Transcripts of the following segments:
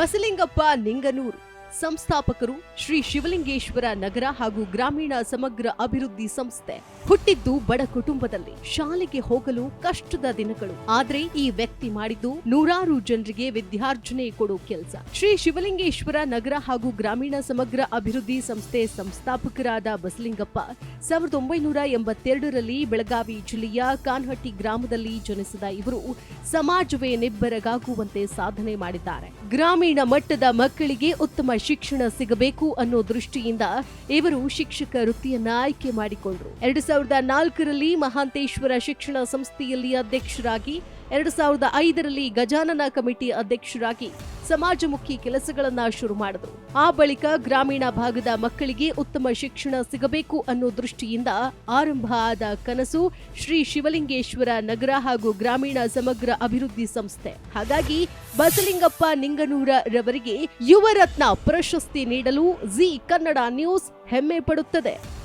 ಬಸಲಿಂಗಪ್ಪ ನಿಂಗನೂರು ಸಂಸ್ಥಾಪಕರು ಶ್ರೀ ಶಿವಲಿಂಗೇಶ್ವರ ನಗರ ಹಾಗೂ ಗ್ರಾಮೀಣ ಸಮಗ್ರ ಅಭಿವೃದ್ಧಿ ಸಂಸ್ಥೆ ಹುಟ್ಟಿದ್ದು ಬಡ ಕುಟುಂಬದಲ್ಲಿ. ಶಾಲೆಗೆ ಹೋಗಲು ಕಷ್ಟದ ದಿನಗಳು. ಆದ್ರೆ ಈ ವ್ಯಕ್ತಿ ಮಾಡಿದ್ದು ನೂರಾರು ಜನರಿಗೆ ವಿದ್ಯಾರ್ಜನೆ ಕೊಡೋ ಕೆಲಸ. ಶ್ರೀ ಶಿವಲಿಂಗೇಶ್ವರ ನಗರ ಹಾಗೂ ಗ್ರಾಮೀಣ ಸಮಗ್ರ ಅಭಿವೃದ್ಧಿ ಸಂಸ್ಥೆ ಸಂಸ್ಥಾಪಕರಾದ ಬಸಲಿಂಗಪ್ಪ ಸಾವಿರದ ಒಂಬೈನೂರ ಎಂಬತ್ತೆರಡರಲ್ಲಿ ಬೆಳಗಾವಿ ಜಿಲ್ಲೆಯ ಕಾನ್ಹಟ್ಟಿ ಗ್ರಾಮದಲ್ಲಿ ಜನಿಸಿದ ಇವರು ಸಮಾಜವೇ ನಿಬ್ಬರಗಾಗುವಂತೆ ಸಾಧನೆ ಮಾಡಿದ್ದಾರೆ. ಗ್ರಾಮೀಣ ಮಟ್ಟದ ಮಕ್ಕಳಿಗೆ ಉತ್ತಮ ಶಿಕ್ಷಣ ಸಿಗಬೇಕು ಅನ್ನೋ ದೃಷ್ಟಿಯಿಂದ ಇವರು ಶಿಕ್ಷಕ ವೃತ್ತಿಯನ್ನ ಆಯ್ಕೆ ಮಾಡಿಕೊಂಡರು. ಎರಡು ಸಾವಿರದ ನಾಲ್ಕರಲ್ಲಿ ಮಹಾಂತೇಶ್ವರ ಶಿಕ್ಷಣ ಸಂಸ್ಥೆಯಲ್ಲಿ ಅಧ್ಯಕ್ಷರಾಗಿ ಎರಡು ಸಾವಿರದ ಐದರಲ್ಲಿ ಗಜಾನನ ಕಮಿಟಿ ಅಧ್ಯಕ್ಷರಾಗಿ ಸಮಾಜಮುಖಿ ಕೆಲಸಗಳನ್ನ ಶುರು ಮಾಡಿದರು. ಆ ಬಳಿಕ ಗ್ರಾಮೀಣ ಭಾಗದ ಮಕ್ಕಳಿಗೆ ಉತ್ತಮ ಶಿಕ್ಷಣ ಸಿಗಬೇಕು ಅನ್ನೋ ದೃಷ್ಟಿಯಿಂದ ಆರಂಭ ಆದ ಕನಸು ಶ್ರೀ ಶಿವಲಿಂಗೇಶ್ವರ ನಗರ ಹಾಗೂ ಗ್ರಾಮೀಣ ಸಮಗ್ರ ಅಭಿವೃದ್ಧಿ ಸಂಸ್ಥೆ. ಹಾಗಾಗಿ ಬಸಲಿಂಗಪ್ಪ ನಿಂಗನೂರ ರವರಿಗೆ ಯುವರತ್ನ ಪ್ರಶಸ್ತಿ ನೀಡಲು ಜಿ ಕನ್ನಡ ನ್ಯೂಸ್ ಹೆಮ್ಮೆ ಪಡುತ್ತದೆ.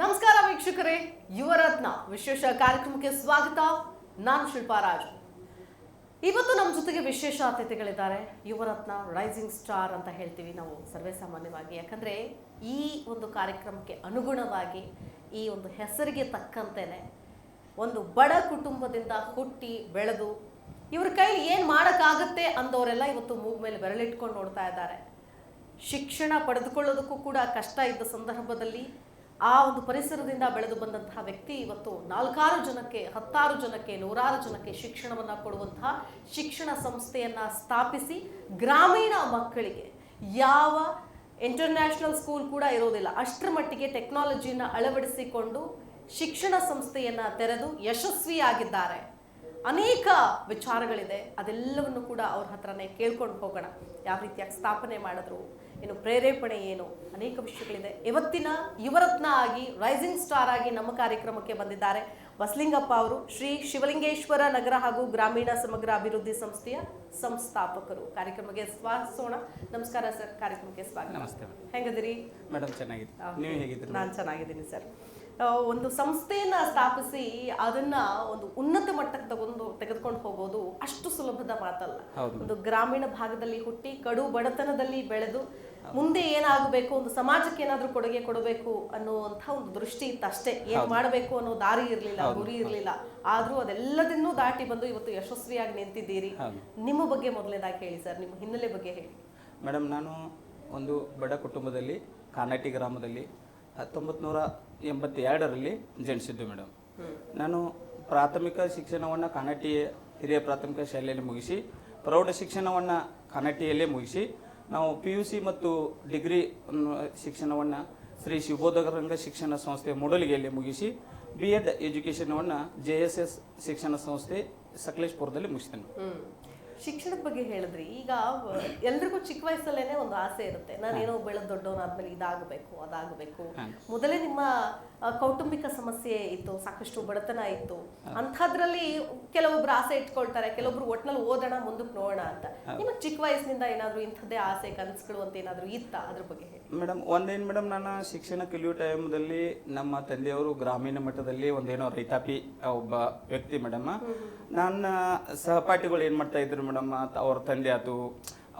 ನಮಸ್ಕಾರ ವೀಕ್ಷಕರೇ, ಯುವರತ್ನ ವಿಶೇಷ ಕಾರ್ಯಕ್ರಮಕ್ಕೆ ಸ್ವಾಗತ. ನಾನು ಶಿಲ್ಪಾ ರಾಜ್. ಇವತ್ತು ನಮ್ಮ ಜೊತೆಗೆ ವಿಶೇಷ ಅತಿಥಿಗಳಿದ್ದಾರೆ. ಯುವರತ್ನ ರೈಸಿಂಗ್ ಸ್ಟಾರ್ ಅಂತ ಹೇಳ್ತೀವಿ ನಾವು ಸರ್ವೇ ಸಾಮಾನ್ಯವಾಗಿ. ಯಾಕಂದ್ರೆ ಈ ಒಂದು ಕಾರ್ಯಕ್ರಮಕ್ಕೆ ಅನುಗುಣವಾಗಿ ಈ ಒಂದು ಹೆಸರಿಗೆ ತಕ್ಕಂತೆನೆ ಒಂದು ಬಡ ಕುಟುಂಬದಿಂದ ಹುಟ್ಟಿ ಬೆಳೆದು ಇವ್ರ ಕೈಲಿ ಏನು ಮಾಡೋಕ್ಕಾಗತ್ತೆ ಅಂದವರೆಲ್ಲ ಇವತ್ತು ಮೂಗ್ ಮೇಲೆ ಬೆರಳಿಟ್ಕೊಂಡು ನೋಡ್ತಾ ಇದ್ದಾರೆ. ಶಿಕ್ಷಣ ಪಡೆದುಕೊಳ್ಳೋದಕ್ಕೂ ಕೂಡ ಕಷ್ಟ ಇದ್ದ ಸಂದರ್ಭದಲ್ಲಿ ಆ ಒಂದು ಪರಿಸರದಿಂದ ಬೆಳೆದು ಬಂದಂತಹ ವ್ಯಕ್ತಿ ಇವತ್ತು ನಾಲ್ಕಾರು ಜನಕ್ಕೆ, ಹತ್ತಾರು ಜನಕ್ಕೆ, ನೂರಾರು ಜನಕ್ಕೆ ಶಿಕ್ಷಣವನ್ನು ಕೊಡುವಂತಹ ಶಿಕ್ಷಣ ಸಂಸ್ಥೆಯನ್ನ ಸ್ಥಾಪಿಸಿ ಗ್ರಾಮೀಣ ಮಕ್ಕಳಿಗೆ ಯಾವ ಇಂಟರ್ನ್ಯಾಷನಲ್ ಸ್ಕೂಲ್ ಕೂಡ ಇರೋದಿಲ್ಲ. ಅಷ್ಟರ ಮಟ್ಟಿಗೆ ಟೆಕ್ನಾಲಜಿಯನ್ನು ಅಳವಡಿಸಿಕೊಂಡು ಶಿಕ್ಷಣ ಸಂಸ್ಥೆಯನ್ನ ತೆರೆದು ಯಶಸ್ವಿಯಾಗಿದ್ದಾರೆ. ಅನೇಕ ವಿಚಾರಗಳಿದೆ. ಅದೆಲ್ಲವನ್ನು ಕೂಡ ಅವ್ರ ಹತ್ರನೇ ಕೇಳ್ಕೊಂಡು ಹೋಗೋಣ. ಯಾವ ರೀತಿಯಾಗಿ ಸ್ಥಾಪನೆ ಮಾಡಿದ್ರು ಏನು ಪ್ರೇರೇಪಣೆ ಏನು? ಅನೇಕ ವಿಷಯಗಳಿದೆ. ಇವತ್ತಿನ ಯುವರತ್ನ ಆಗಿ ರೈಸಿಂಗ್ ಸ್ಟಾರ್ ಆಗಿ ನಮ್ಮ ಕಾರ್ಯಕ್ರಮಕ್ಕೆ ಬಂದಿದ್ದಾರೆ ಬಸಲಿಂಗಪ್ಪ ಅವರು. ಶ್ರೀ ಶಿವಲಿಂಗೇಶ್ವರ ನಗರ ಹಾಗೂ ಗ್ರಾಮೀಣ ಸಮಗ್ರ ಅಭಿವೃದ್ಧಿ ಸಂಸ್ಥೆಯ ಸಂಸ್ಥಾಪಕರು. ಕಾರ್ಯಕ್ರಮಕ್ಕೆ ಸ್ವಾಗತಿಸೋಣ. ನಮಸ್ಕಾರ ಸರ್. ಕಾರ್ಯಕ್ರಮಕ್ಕೆ ಸ್ವಾಗತ. ನಮಸ್ತೆ ಹೆಂಗದಿರಿ ಮೇಡಮ್ ಚೆನ್ನಾಗಿದೆ ನಾನು ಚೆನ್ನಾಗಿದ್ದೀನಿ ಸರ್. ಒಂದು ಸಂಸ್ಥೆಯನ್ನ ಸ್ಥಾಪಿಸಿ ಅದನ್ನ ಒಂದು ಉನ್ನತ ಮಟ್ಟಕ್ಕೆ ತಗೊಂಡು ತೆಗೆದುಕೊಂಡು ಹೋಗೋದು ಅಷ್ಟು ಸುಲಭದ ಮಾತಲ್ಲ. ಒಂದು ಗ್ರಾಮೀಣ ಭಾಗದಲ್ಲಿ ಹುಟ್ಟಿ ಕಡು ಬಡತನದಲ್ಲಿ ಬೆಳೆದು ಮುಂದೆ ಏನಾಗಬೇಕು ಒಂದು ಸಮಾಜಕ್ಕೆ ಏನಾದ್ರೂ ಕೊಡುಗೆ ಕೊಡಬೇಕು ಅನ್ನುವಂತ ಒಂದು ದೃಷ್ಟಿ ಇತ್ತು ಅಷ್ಟೇ. ಏನ್ ಮಾಡಬೇಕು ಅನ್ನೋ ದಾರಿ ಇರಲಿಲ್ಲ ಗುರಿ ಇರಲಿಲ್ಲ. ಆದ್ರೂ ಅದೆಲ್ಲದನ್ನೂ ದಾಟಿ ಬಂದು ಇವತ್ತು ಯಶಸ್ವಿಯಾಗಿ ನಿಂತಿದ್ದೀರಿ. ನಿಮ್ಮ ಬಗ್ಗೆ ಮೊದಲನೇದಾಗಿ ಹೇಳಿ ಸರ್ ನಿಮ್ಮ ಹಿನ್ನೆಲೆ ಬಗ್ಗೆ ಹೇಳಿ. ಮೇಡಮ್ ನಾನು ಒಂದು ಬಡ ಕುಟುಂಬದಲ್ಲಿ ಕಾನಾಟಿ ಗ್ರಾಮದಲ್ಲಿ ಹತ್ತೊಂಬತ್ತು ನೂರ ಎಂಬತ್ತೆರಡರಲ್ಲಿ ಜನಿಸಿದ್ದು ಮೇಡಮ್. ನಾನು ಪ್ರಾಥಮಿಕ ಶಿಕ್ಷಣವನ್ನು ಕಾನಟಿ ಹಿರಿಯ ಪ್ರಾಥಮಿಕ ಶಾಲೆಯಲ್ಲಿ ಮುಗಿಸಿ ಪ್ರೌಢ ಶಿಕ್ಷಣವನ್ನು ಕಾನಟಿಯಲ್ಲೇ ಮುಗಿಸಿ ನಾವು ಪಿ ಯು ಸಿ ಮತ್ತು ಡಿಗ್ರಿ ಶಿಕ್ಷಣವನ್ನು ಶ್ರೀ ಶಿವಬೋಧರಂಗ ಶಿಕ್ಷಣ ಸಂಸ್ಥೆ ಮೂಡಲಿಗೆಯಲ್ಲಿ ಮುಗಿಸಿ ಬಿ ಎಡ್ ಎಜುಕೇಷನವನ್ನು ಜೆ ಎಸ್ ಎಸ್ ಶಿಕ್ಷಣ ಸಂಸ್ಥೆ ಸಕಲೇಶ್ಪುರದಲ್ಲಿ ಮುಗಿಸ್ತೇನೆ ಶಿಕ್ಷಣದ ಬಗ್ಗೆ ಹೇಳಿದ್ರಿ. ಈಗ ಎಲ್ರಿಗೂ ಚಿಕ್ಕ ವಯಸ್ಸಲ್ಲೇನೆ ಒಂದು ಆಸೆ ಇರುತ್ತೆ. ನಾನೇನೋ ಬೆಳೆದ ದೊಡ್ಡವನಾದ್ಮೇಲೆ ಇದಾಗಬೇಕು ಅದಾಗಬೇಕು. ಮೊದಲೇ ನಿಮ್ಮ ಕೌಟುಂಬಿಕ ಸಮಸ್ಯೆ ಇತ್ತು ಸಾಕಷ್ಟು ಬಡತನ ಇತ್ತು. ಅಂಥದ್ರಲ್ಲಿ ಕೆಲವೊಬ್ರು ಆಸೆ ಇಟ್ಕೊಳ್ತಾರೆ ಕೆಲವೊಬ್ರು ಒಟ್ನಲ್ಲಿ ಓದೋಣ ಮುಂದಕ್ಕೆ ನೋಡೋಣ ಅಂತ. ನಿಮಗೆ ಚಿಕ್ಕ ವಯಸ್ಸಿನಿಂದ ಏನಾದ್ರು ಇಂಥದ್ದೇ ಆಸೆ ಕನಸುಗಳು ಅಂತ ಏನಾದ್ರು ಇತ್ತ ಅದ್ರ ಬಗ್ಗೆ ಹೇಳಿ? ಮೇಡಮ್ ಒಂದೇನು ಮೇಡಮ್ ನಾನು ಶಿಕ್ಷಣ ಕಲಿಯೋ ಟೈಮ್ದಲ್ಲಿ ನಮ್ಮ ತಂದೆಯವರು ಗ್ರಾಮೀಣ ಮಟ್ಟದಲ್ಲಿ ಒಂದೇನೋ ರೈತಾಪಿ ಒಬ್ಬ ವ್ಯಕ್ತಿ ಮೇಡಮ್. ನನ್ನ ಸಹಪಾಠಿಗಳು ಏನು ಮಾಡ್ತಾ ಇದ್ರು ಮೇಡಮ್ ಅವ್ರ ತಂದೆ ಆತು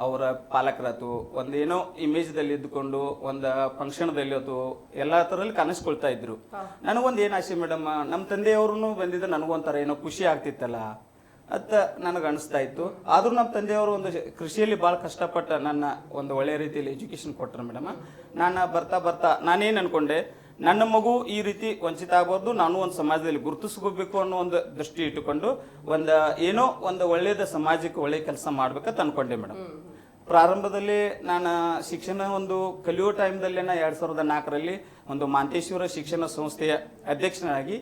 ಅವರ ಪಾಲಕರಾತು ಒಂದೇನೋ ಇಮೇಜ್ದಲ್ಲಿ ಇದ್ದುಕೊಂಡು ಒಂದು ಫಂಕ್ಷನ್ದಲ್ಲಿ ಆತು ಎಲ್ಲ ಥರಲ್ಲಿ ಕನಸ್ಕೊಳ್ತಾ ಇದ್ರು. ನನಗೊಂದು ಏನು ಆಸೆ ಮೇಡಮ್ ನಮ್ಮ ತಂದೆಯವ್ರು ಬಂದಿದ್ದು ನನಗೊಂಥರ ಏನೋ ಖುಷಿ ಆಗ್ತಿತ್ತಲ್ಲ ಅತ್ತ ನನಗೆ ಅನಿಸ್ತಾ ಇತ್ತು. ಆದ್ರೂ ನಮ್ಮ ತಂದೆಯವರು ಒಂದು ಕೃಷಿಯಲ್ಲಿ ಭಾಳ ಕಷ್ಟಪಟ್ಟ ನನ್ನ ಒಂದು ಒಳ್ಳೆಯ ರೀತಿಯಲ್ಲಿ ಎಜುಕೇಶನ್ ಕೊಟ್ಟರು ಮೇಡಮ್. ನಾನು ಬರ್ತಾ ಬರ್ತಾ ನಾನೇನು ಅನ್ಕೊಂಡೆ ನನ್ನ ಮಗು ಈ ರೀತಿ ವಂಚಿತ ಆಗಬಾರ್ದು ನಾನು ಒಂದು ಸಮಾಜದಲ್ಲಿ ಗುರುತಿಸ್ಕೋಬೇಕು ಅನ್ನೋ ಒಂದು ದೃಷ್ಟಿ ಇಟ್ಟುಕೊಂಡು ಒಂದು ಏನೋ ಒಂದು ಒಳ್ಳೆಯದ ಸಮಾಜಕ್ಕೆ ಒಳ್ಳೆಯ ಕೆಲಸ ಮಾಡ್ಬೇಕಂತ ಅನ್ಕೊಂಡೆ ಮೇಡಮ್ ಪ್ರಾರಂಭದಲ್ಲಿ ನಾನು ಶಿಕ್ಷಣ ಒಂದು ಕಲಿಯೋ ಟೈಮ್ದಲ್ಲಿ ಎರಡು ಸಾವಿರದ ನಾಲ್ಕರಲ್ಲಿ ಒಂದು ಮಾಂತೇಶ್ವರ ಶಿಕ್ಷಣ ಸಂಸ್ಥೆಯ ಅಧ್ಯಕ್ಷನಾಗಿ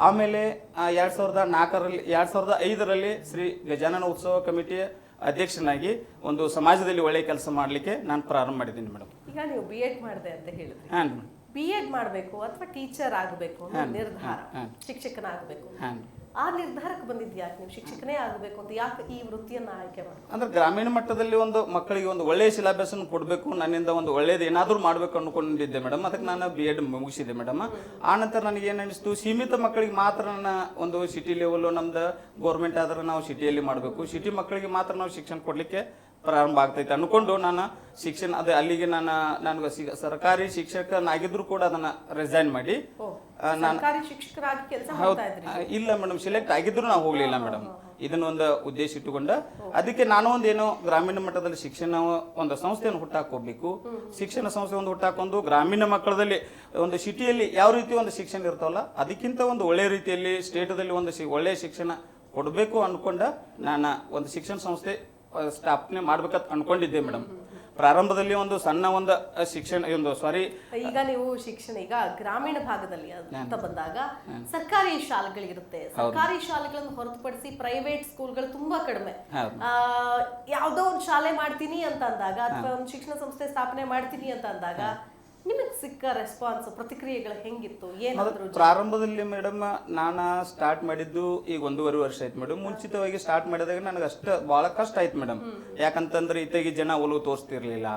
ಆಮೇಲೆ ಎರಡು ಸಾವಿರದ ನಾಲ್ಕರಲ್ಲಿ ಎರಡು ಸಾವಿರದ ಐದರಲ್ಲಿ ಶ್ರೀ ಗಜಾನನ ಉತ್ಸವ ಕಮಿಟಿಯ ಅಧ್ಯಕ್ಷನಾಗಿ ಒಂದು ಸಮಾಜದಲ್ಲಿ ಒಳ್ಳೆಯ ಕೆಲಸ ಮಾಡಲಿಕ್ಕೆ ನಾನು ಪ್ರಾರಂಭ ಮಾಡಿದ್ದೀನಿ ಮೇಡಮ್ ಈಗ ನೀವು ಬಿ ಎಡ್ ಮಾಡಿದೆ ಅಂತ ಹೇಳಿದ್ರಿ. ಹಾಂ ಮೇಡಮ್ ಬಿ ಎಡ್ ಮಾಡಬೇಕು ಅಥವಾ ಟೀಚರ್ ಆಗಬೇಕು ಅನ್ನೋ ನಿರ್ಧಾರ ಶಿಕ್ಷಕನಾಗಬೇಕು. ಆ ನಿರ್ಧಾರಕ್ಕೆ ಬಂದಿದ್ದು ಯಾಕೆ ನೀವು? ಶಿಕ್ಷಕನೇ ಆಗಬೇಕು ಅಂತ ಯಾಕೆ ಈ ವೃತ್ತಿಯನ್ನ ಆಯ್ಕೆ ಮಾಡಿ ಅಂದ್ರೆ ಗ್ರಾಮೀಣ ಮಟ್ಟದಲ್ಲಿ ಒಂದು ಮಕ್ಕಳಿಗೆ ಒಂದು ಒಳ್ಳೆಯ ಶಿಲಾಭ್ಯಾಸನ ಕೊಡಬೇಕು ನನ್ನಿಂದ ಒಂದು ಒಳ್ಳೇದು ಏನಾದರೂ ಮಾಡಬೇಕು ಅಂದ್ಕೊಂಡಿದ್ದೆ ಮೇಡಮ್ ಅದಕ್ಕೆ ನಾನು ಬಿ ಎಡ್ ಮುಗಿಸಿದೆ ಮೇಡಮ್ ಆ ನಂತರ ನನಗೆ ಏನು ಅನಿಸ್ತು? ಸೀಮಿತ ಮಕ್ಕಳಿಗೆ ಮಾತ್ರ ನನ್ನ ಒಂದು ಸಿಟಿ ಲೆವೆಲ್ ನಮ್ದು ಗೌರ್ಮೆಂಟ್ ಆದ್ರೆ ನಾವು ಸಿಟಿಯಲ್ಲಿ ಮಾಡಬೇಕು. ಸಿಟಿ ಮಕ್ಕಳಿಗೆ ಮಾತ್ರ ನಾವು ಶಿಕ್ಷಣ ಕೊಡಲಿಕ್ಕೆ ಪ್ರಾರಂಭ ಆಗ್ತೈತೆ ಅನ್ಕೊಂಡು ನಾನು ಶಿಕ್ಷಣ ಅದೇ ಅಲ್ಲಿಗೆ ನಾನು ನನಗೆ ಸರ್ಕಾರಿ ಶಿಕ್ಷಕನಾಗಿದ್ರು ಕೂಡ ಅದನ್ನ ರೆಸೈನ್ ಮಾಡಿ. ನಾನು ಇಲ್ಲ ಮೇಡಮ್ ಸೆಲೆಕ್ಟ್ ಆಗಿದ್ರು ನಾವು ಹೋಗ್ಲಿಲ್ಲ ಮೇಡಮ್ ಇದನ್ನ ಒಂದು ಉದ್ದೇಶ ಇಟ್ಟುಕೊಂಡ. ಅದಕ್ಕೆ ನಾನು ಒಂದೇನೋ ಗ್ರಾಮೀಣ ಮಟ್ಟದಲ್ಲಿ ಶಿಕ್ಷಣ ಒಂದು ಸಂಸ್ಥೆಯನ್ನು ಹುಟ್ಟಾಕೋಬೇಕು. ಶಿಕ್ಷಣ ಸಂಸ್ಥೆ ಒಂದು ಹುಟ್ಟಾಕೊಂಡು ಗ್ರಾಮೀಣ ಮಕ್ಕಳದಲ್ಲಿ ಒಂದು ಸಿಟಿಯಲ್ಲಿ ಯಾವ ರೀತಿ ಒಂದು ಶಿಕ್ಷಣ ಇರ್ತಾವಲ್ಲ ಅದಕ್ಕಿಂತ ಒಂದು ಒಳ್ಳೆ ರೀತಿಯಲ್ಲಿ ಸ್ಟೇಟದಲ್ಲಿ ಒಂದು ಶಿ- ಒಳ್ಳೆಯ ಶಿಕ್ಷಣ ಕೊಡಬೇಕು ಅನ್ಕೊಂಡ ನಾನು ಒಂದು ಶಿಕ್ಷಣ ಸಂಸ್ಥೆ ಸ್ಥಾಪನೆ ಮಾಡ್ಬೇಕಂತ ಅನ್ಕೊಂಡಿದ್ದೆ ಮೇಡಮ್. ಪ್ರಾರಂಭದಲ್ಲಿ ಒಂದು ಸಣ್ಣ ಒಂದು ಶಿಕ್ಷಣ ಒಂದು ಸಾರಿ ಈಗ ನೀವು ಶಿಕ್ಷಣ ಈಗ ಗ್ರಾಮೀಣ ಭಾಗದಲ್ಲಿ ಅಂತ ಬಂದಾಗ ಸರ್ಕಾರಿ ಶಾಲೆಗಳಿರುತ್ತೆ. ಸರ್ಕಾರಿ ಶಾಲೆಗಳನ್ನು ಹೊರತುಪಡಿಸಿ ಪ್ರೈವೇಟ್ ಸ್ಕೂಲ್ಗಳು ತುಂಬಾ ಕಡಿಮೆ. ಯಾವ್ದೋ ಒಂದು ಶಾಲೆ ಮಾಡ್ತೀನಿ ಅಂತ ಅಂದಾಗ ಅಥವಾ ಒಂದು ಶಿಕ್ಷಣ ಸಂಸ್ಥೆ ಸ್ಥಾಪನೆ ಮಾಡ್ತೀನಿ ಅಂತ ಅಂದಾಗ ನಿಮಗೆ ಸಿಕ್ಕ ರೆಸ್ಪಾನ್ಸ್ ಪ್ರತಿಕ್ರಿಯೆಗಳು ಹೆಂಗಿತ್ತು? ಏನಾದ್ರು ಪ್ರಾರಂಭದಲ್ಲಿ ಮೇಡಮ್ ನಾನು ಸ್ಟಾರ್ಟ್ ಮಾಡಿದ್ದು ಈಗ ಒಂದೂವರೆ ವರ್ಷ ಆಯ್ತು ಮೇಡಮ್ ಮುಂಚಿತವಾಗಿ ಸ್ಟಾರ್ಟ್ ಮಾಡಿದಾಗ ನನಗೆ ಅಷ್ಟ ಬಹಳ ಕಷ್ಟ ಆಯ್ತು ಮೇಡಮ್ ಯಾಕಂತಂದ್ರೆ ಇತ್ತಾಗಿ ಜನ ಒಲವು ತೋರಿಸ್ತಿರ್ಲಿಲ್ಲ.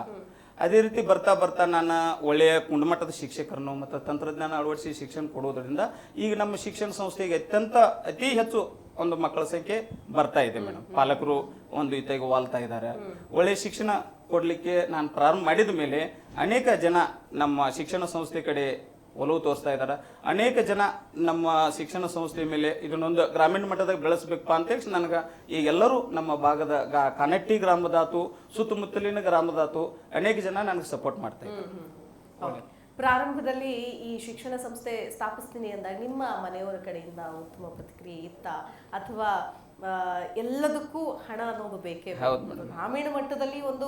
ಅದೇ ರೀತಿ ಬರ್ತಾ ಬರ್ತಾ ನಾನು ಒಳ್ಳೆಯ ಗುಣಮಟ್ಟದ ಶಿಕ್ಷಕರನ್ನು ಮತ್ತು ತಂತ್ರಜ್ಞಾನ ಅಳವಡಿಸಿ ಶಿಕ್ಷಣ ಕೊಡೋದ್ರಿಂದ ಈಗ ನಮ್ಮ ಶಿಕ್ಷಣ ಸಂಸ್ಥೆಗೆ ಅತ್ಯಂತ ಅತಿ ಹೆಚ್ಚು ಒಂದು ಮಕ್ಕಳ ಸಂಖ್ಯೆ ಬರ್ತಾ ಇದೆ ಮೇಡಮ್ ಪಾಲಕರು ಒಂದು ಇತ್ತಾಗಿ ವಾಲ್ತಾ ಇದ್ದಾರೆ. ಒಳ್ಳೆಯ ಶಿಕ್ಷಣ ಕೊಡಲಿಕ್ಕೆ ನಾನು ಪ್ರಾರಂಭ ಮಾಡಿದ ಮೇಲೆ ಅನೇಕ ಜನ ನಮ್ಮ ಶಿಕ್ಷಣ ಸಂಸ್ಥೆ ಕಡೆ ಒಲವು ತೋರಿಸ್ತಾ ಇದ್ದಾರೆ. ಅನೇಕ ಜನ ನಮ್ಮ ಶಿಕ್ಷಣ ಸಂಸ್ಥೆ ಮೇಲೆ ಇದನ್ನೊಂದು ಗ್ರಾಮೀಣ ಮಟ್ಟದಾಗ ಬೆಳೆಸಬೇಕಪ್ಪ ಅಂತೇಳಿ ನನಗೆ ಈಗ ಎಲ್ಲರೂ ನಮ್ಮ ಭಾಗದ ಕನಟ್ಟಿ ಗ್ರಾಮದಾತು, ಸುತ್ತಮುತ್ತಲಿನ ಗ್ರಾಮದಾತು ಅನೇಕ ಜನ ನನಗೆ ಸಪೋರ್ಟ್ ಮಾಡ್ತಾ ಇದ್ದಾರೆ. ಪ್ರಾರಂಭದಲ್ಲಿ ಈ ಶಿಕ್ಷಣ ಸಂಸ್ಥೆ ಸ್ಥಾಪಿಸ್ತೀನಿ ಅಂದಾಗ ನಿಮ್ಮ ಮನೆಯವರ ಕಡೆಯಿಂದ ಉತ್ತಮ ಪ್ರತಿಕ್ರಿಯೆ ಇತ್ತ? ಅಥವಾ ಎಲ್ಲದಕ್ಕೂ ಹಣ ಅನ್ನೋದು ಬೇಕೇ ಗ್ರಾಮೀಣ ಮಟ್ಟದಲ್ಲಿ ಒಂದು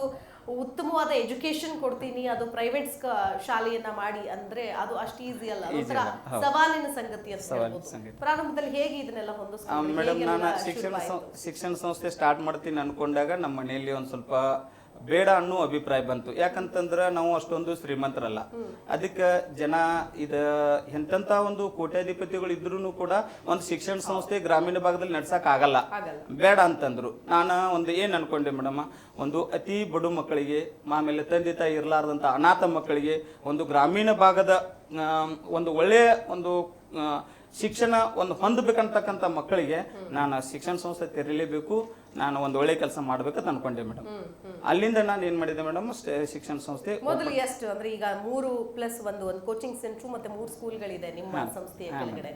ಉತ್ತಮವಾದ ಎಜುಕೇಶನ್ ಕೊಡ್ತೀನಿ ಅದು ಪ್ರೈವೇಟ್ ಶಾಲೆಯನ್ನ ಮಾಡಿ ಅಂದ್ರೆ ಅದು ಅಷ್ಟು ಈಸಿ ಅಲ್ಲ. ಅದೊಂಥರ ಸವಾಲಿನ ಸಂಗತಿ ಅಂತ ಹೇಳ್ಬೋದು. ಪ್ರಾರಂಭದಲ್ಲಿ ಹೇಗೆ ಇದನ್ನೆಲ್ಲ ಒಂದು ಮೇಡಮ್ ನಾನು ಶಿಕ್ಷಣ ಸಂ- ಶಿಕ್ಷಣ ಸಂಸ್ಥೆ ಸ್ಟಾರ್ಟ್ ಮಾಡ್ತೀನಿ ಅನ್ಕೊಂಡಾಗ ನಮ್ಮ ಮನೆಯಲ್ಲಿ ಒಂದು ಸ್ವಲ್ಪ ಬೇಡ ಅನ್ನೋ ಅಭಿಪ್ರಾಯ ಬಂತು. ಯಾಕಂತಂದ್ರ ನಾವು ಅಷ್ಟೊಂದು ಶ್ರೀಮಂತರಲ್ಲ. ಅದಕ್ಕೆ ಜನ ಇದ ಎಂತ ಒಂದು ಕೋಟ್ಯಾಧಿಪತಿಗಳು ಇದ್ರು ಕೂಡ ಒಂದು ಶಿಕ್ಷಣ ಸಂಸ್ಥೆ ಗ್ರಾಮೀಣ ಭಾಗದಲ್ಲಿ ನಡ್ಸಕ್ ಆಗಲ್ಲ. ಬೇಡ ಅಂತಂದ್ರು. ನಾನು ಒಂದು ಏನ್ ಅನ್ಕೊಂಡೆ ಮೇಡಮ್ ಒಂದು ಅತಿ ಬಡು ಮಕ್ಕಳಿಗೆ ಆಮೇಲೆ ತಂದೆ ತಾಯಿ ಇರಲಾರ್ದಂತ ಅನಾಥ ಮಕ್ಕಳಿಗೆ ಒಂದು ಗ್ರಾಮೀಣ ಭಾಗದ ಒಂದು ಒಳ್ಳೆಯ ಒಂದು ಶಿಕ್ಷಣ ಒಂದು ಹೊಂದಬೇಕಂತಕ್ಕಂಥ ಮಕ್ಕಳಿಗೆ ನಾನು ಶಿಕ್ಷಣ ಸಂಸ್ಥೆ ತೆರೀಲೇಬೇಕು ನಾನು ಒಂದು ಒಳ್ಳೆ ಕೆಲಸ ಮಾಡ್ಬೇಕಂತ ಅನ್ಕೊಂಡೆ ಮೇಡಮ್. ಅಲ್ಲಿಂದ ನಾನು ಏನ್ ಮಾಡಿದೆ ಮೇಡಮ್ ಶಿಕ್ಷಣ ಸಂಸ್ಥೆ ಮೊದಲು ಎಷ್ಟು ಅಂದ್ರೆ ಈಗ ಮೂರು ಪ್ಲಸ್ ಒಂದು ಒಂದು ಕೋಚಿಂಗ್ ಸೆಂಟರ್ ಮತ್ತೆ ಮೂರು ಸ್ಕೂಲ್ಗಳಿದೆ ನಿಮ್ಮ ಸಂಸ್ಥೆಯ ಕೆಳಗಡೆ.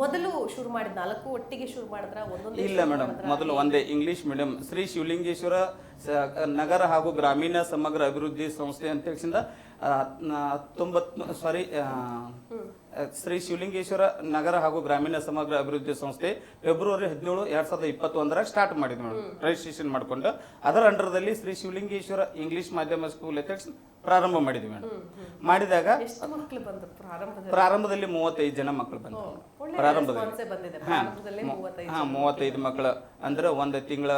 ಮೊದಲು ಶುರು ಮಾಡಿದ ನಾಲ್ಕು ಒಟ್ಟಿಗೆ ಶುರು ಮಾಡಿದ್ರ? ಒಂದೊಂದು ಇಲ್ಲ ಮೇಡಮ್ ಮೊದಲು ಒಂದೇ ಇಂಗ್ಲಿಷ್ ಮೀಡಿಯಂ ಶ್ರೀ ಶಿವಲಿಂಗೇಶ್ವರ ನಗರ ಹಾಗೂ ಗ್ರಾಮೀಣ ಸಮಗ್ರ ಅಭಿವೃದ್ಧಿ ಸಂಸ್ಥೆ ಅಂತ ಹೇಳಿದ ಹತ್ತೊಂಬತ್ತು ಸಾರಿ ಶ್ರೀ ಶಿವಲಿಂಗೇಶ್ವರ ನಗರ ಹಾಗೂ ಗ್ರಾಮೀಣ ಸಮಗ್ರ ಅಭಿವೃದ್ಧಿ ಸಂಸ್ಥೆ ಫೆಬ್ರವರಿ ಹದಿನೇಳು ಎರಡ್ ಸಾವಿರದ ಇಪ್ಪತ್ತೊಂದರಾಗ ಸ್ಟಾರ್ಟ್ ಮಾಡಿದ್ ಮೇಡಮ್ ರಿಜಿಸ್ಟ್ರೇಷನ್ ಮಾಡ್ಕೊಂಡು ಅದರ ಅಂಡರ್ದಲ್ಲಿ ಶ್ರೀ ಶಿವಲಿಂಗೇಶ್ವರ ಇಂಗ್ಲಿಷ್ ಮಾಧ್ಯಮ ಸ್ಕೂಲ್ ಎಥೆಕ್ಸ್ ಪ್ರಾರಂಭ ಮಾಡಿದ್ವಿ ಮೇಡಮ್ ಮಾಡಿದಾಗ ಪ್ರಾರಂಭದಲ್ಲಿ? ಮೂವತ್ತೈದು ಜನ ಮಕ್ಕಳು ಬಂದರು. ಪ್ರಾರಂಭದಲ್ಲಿ. ಹಾಂ. ಮೂವತ್ತೈದು ಹಾ ಮೂವತ್ತೈದು ಮಕ್ಕಳ ಅಂದ್ರೆ ಒಂದು ತಿಂಗಳ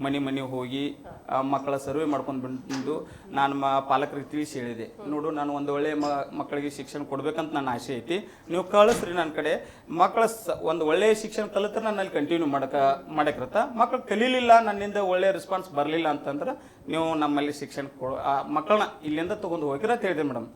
ಮನೆ ಮನಿ ಹೋಗಿ ಆ ಮಕ್ಕಳ ಸರ್ವೆ ಮಾಡ್ಕೊಂಡು ಬಂದು ನಾನು ಮ ಪಾಲಕರಿಗೆ ತಿಳಿಸಿ ಹೇಳಿದೆ. ನೋಡು ನಾನು ಒಂದು ಒಳ್ಳೆ ಮಕ್ಕಳಿಗೆ ಶಿಕ್ಷಣ ಕೊಡ್ಬೇಕಂತ ನನ್ನ ಆಸೆ ಐತಿ. ನೀವು ಕಳಿಸ್ರಿ ನನ್ನ ಕಡೆ. ಮಕ್ಕಳ ಸ- ಒಂದು ಒಳ್ಳೆಯ ಶಿಕ್ಷಣ ಕಲಿತ್ರೆ ನಾನು ಅಲ್ಲಿ ಕಂಟಿನ್ಯೂ ಮಾಡಕ ಮಾಡಕ್ರತ ಮಕ್ಕಳು ಕಲೀಲಿಲ್ಲ ನನ್ನಿಂದ ಒಳ್ಳೆಯ ರೆಸ್ಪಾನ್ಸ್ ಬರಲಿಲ್ಲ ಅಂತಂದ್ರೆ ನೀವು ನಮ್ಮಲ್ಲಿ ಶಿಕ್ಷಣ ಕೊಡು ಆ, ಮಕ್ಕಳನ್ನ ಇಲ್ಲಿಂದ ತಗೊಂಡು ಹೋಗಿರ ಅಂತ ಹೇಳಿದೆ ಮೇಡಮ್.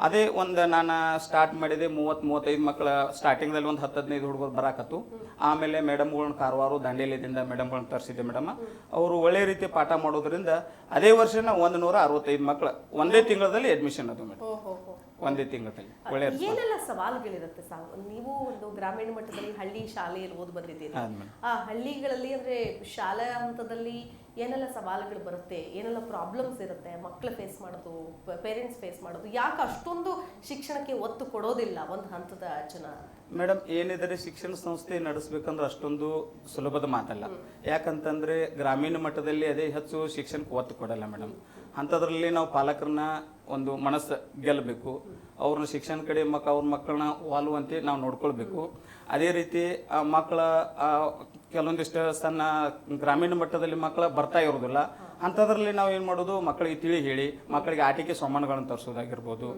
ಅದೇ ಒಂದು ನಾನು ಸ್ಟಾರ್ಟ್ ಮಾಡಿದೆ, ಮೂವತ್ತು, ಮೂವತ್ತೈದು ಮಕ್ಕಳ ಸ್ಟಾರ್ಟಿಂಗ್ದಲ್ಲಿ ಒಂದು ಹತ್ತು, ಹದಿನೈದು ಹುಡುಗರು ಬರಾಕತ್ತು. ಆಮೇಲೆ ಮೇಡಮ್ಗಳನ್ನ ಕಾರವಾರು ದಾಂಡೇಲಿದಿಂದ ಮೇಡಮ್ಗಳನ್ನ ತರಿಸಿದ್ದೆ ಮೇಡಮ್. ಅವರು ಒಳ್ಳೆ ರೀತಿ ಪಾಠ ಮಾಡೋದ್ರಿಂದ ಅದೇ ವರ್ಷನ ಒಂದು ನೂರ ಅರವತ್ತೈದು ಮಕ್ಕಳು ಒಂದೇ ತಿಂಗಳಲ್ಲಿ ಅಡ್ಮಿಷನ್ ಅದು ಮೇಡಮ್. ಒಂದೇ ತಿಂಗಳಲ್ಲಿ ಒಳ್ಳೆಯ ಏನೆಲ್ಲ ಸವಾಲುಗಳಿರುತ್ತೆ ಸಾ ನೀವು ಒಂದು ಗ್ರಾಮೀಣ ಮಟ್ಟದಲ್ಲಿ ಹಳ್ಳಿ ಶಾಲೆಯಲ್ಲಿ ಓದ್ ಬಂದಿದ್ದೀರಿ. ಆ ಹಳ್ಳಿಗಳಲ್ಲಿ ಅಂದ್ರೆ ಶಾಲಾ ಹಂತದಲ್ಲಿ ಏನೆಲ್ಲ ಸವಾಲುಗಳು ಬರುತ್ತೆ? ಏನೆಲ್ಲ ಪ್ರಾಬ್ಲಮ್ಸ್ ಇರುತ್ತೆ? ಮಕ್ಕಳು ಫೇಸ್ ಮಾಡೋದು ಪೇರೆಂಟ್ಸ್ ಫೇಸ್ ಮಾಡೋದು ಯಾಕೆ ಅಷ್ಟೊಂದು ಶಿಕ್ಷಣಕ್ಕೆ ಒತ್ತು ಕೊಡೋದಿಲ್ಲ ಒಂದು ಹಂತದ ಜನ? ಮೇಡಮ್ ಏನಿದ್ರೆ ಶಿಕ್ಷಣ ಸಂಸ್ಥೆ ನಡೆಸ್ಬೇಕಂದ್ರೆ ಅಷ್ಟೊಂದು ಸುಲಭದ ಮಾತಲ್ಲ. ಯಾಕಂತಂದ್ರೆ ಗ್ರಾಮೀಣ ಮಟ್ಟದಲ್ಲಿ ಅದೇ ಹೆಚ್ಚು ಶಿಕ್ಷಣಕ್ಕೆ ಒತ್ತು ಕೊಡಲ್ಲ ಮೇಡಮ್. ಅಂಥದ್ರಲ್ಲಿ ನಾವು ಪಾಲಕರನ್ನ ಒಂದು ಮನಸ್ಸು ಗೆಲ್ಲಬೇಕು. ಅವ್ರನ್ನ ಶಿಕ್ಷಣ ಕಡೆ ಮಕ್ಕ ಅವ್ರ ಮಕ್ಕಳನ್ನ ವಾಲುವಂತೆ ನಾವು ನೋಡ್ಕೊಳ್ಬೇಕು. ಅದೇ ರೀತಿ ಆ ಮಕ್ಕಳ ಕೆಲವೊಂದಿಷ್ಟು ಸಣ್ಣ ಗ್ರಾಮೀಣ ಮಟ್ಟದಲ್ಲಿ ಮಕ್ಕಳ ಬರ್ತಾ ಇರೋದಿಲ್ಲ ಅಂಥದ್ರಲ್ಲಿ ನಾವು ಏನು ಮಾಡೋದು? ಮಕ್ಕಳಿಗೆ ತಿಳಿ ಹೇಳಿ, ಮಕ್ಕಳಿಗೆ ಆಟಿಕೆ ಸಾಮಾನುಗಳನ್ನು ತರಿಸೋದಾಗಿರ್ಬೋದು.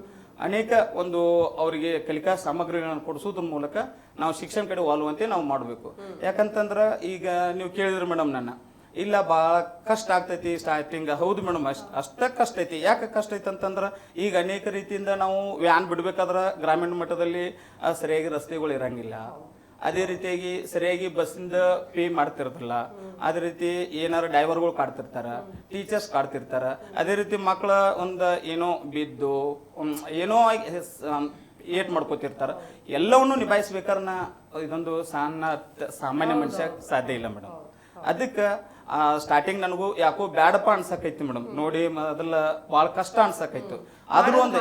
ಅನೇಕ ಒಂದು ಅವರಿಗೆ ಕಲಿಕಾ ಸಾಮಗ್ರಿಗಳನ್ನು ಕೊಡಿಸೋದ್ರ ಮೂಲಕ ನಾವು ಶಿಕ್ಷಣ ಕಡೆ ಒಲುವಂತೆ ನಾವು ಮಾಡಬೇಕು. ಯಾಕಂತಂದ್ರೆ ಈಗ ನೀವು ಕೇಳಿದ್ರಿ ಮೇಡಮ್ ನನ್ನ. ಇಲ್ಲ ಭಾಳ ಕಷ್ಟ ಆಗ್ತೈತಿ ಸ್ಟಾರ್ಟಿಂಗ್ ಹೌದು ಮೇಡಮ್, ಅಷ್ಟ ಅಷ್ಟ ಕಷ್ಟ ಐತಿ. ಯಾಕೆ ಕಷ್ಟ ಐತಿ ಅಂತಂದ್ರೆ, ಈಗ ಅನೇಕ ರೀತಿಯಿಂದ ನಾವು ವ್ಯಾನ್ ಬಿಡ್ಬೇಕಾದ್ರೆ ಗ್ರಾಮೀಣ ಮಟ್ಟದಲ್ಲಿ ಸರಿಯಾಗಿ ರಸ್ತೆಗಳು ಇರಂಗಿಲ್ಲ. ಅದೇ ರೀತಿಯಾಗಿ ಸರಿಯಾಗಿ ಬಸ್ಸಿಂದ ಪೇ ಮಾಡ್ತಿರ್ತಿಲ್ಲ. ಅದೇ ರೀತಿ ಏನಾರ ಡೈವರ್ಗಳು ಕಾಡ್ತಿರ್ತಾರ ಟೀಚರ್ಸ್ ಕಾಡ್ತಿರ್ತಾರ. ಅದೇ ರೀತಿ ಮಕ್ಕಳ ಒಂದು ಏನೋ ಬಿದ್ದು ಏನೋ ಏಟ್ ಮಾಡ್ಕೋತಿರ್ತಾರ. ಎಲ್ಲವನ್ನೂ ನಿಭಾಯಿಸ್ಬೇಕಾದ್ರೆ ಇದೊಂದು ಸಣ್ಣ, ಸಾಮಾನ್ಯ ಮನುಷ್ಯ ಸಾಧ್ಯ ಇಲ್ಲ ಮೇಡಮ್. ಅದಕ್ಕೆ ಸ್ಟಾರ್ಟಿಂಗ್ ನನಗೂ ಯಾಕೋ ಬ್ಯಾಡಪ್ಪ ಅನ್ಸಕೈತಿ ಮೇಡಮ್. ನೋಡಿ ಮೊದಲ ಭಾಳ ಕಷ್ಟ ಅನ್ಸಕೈತು. ಆದ್ರೂ ಒಂದು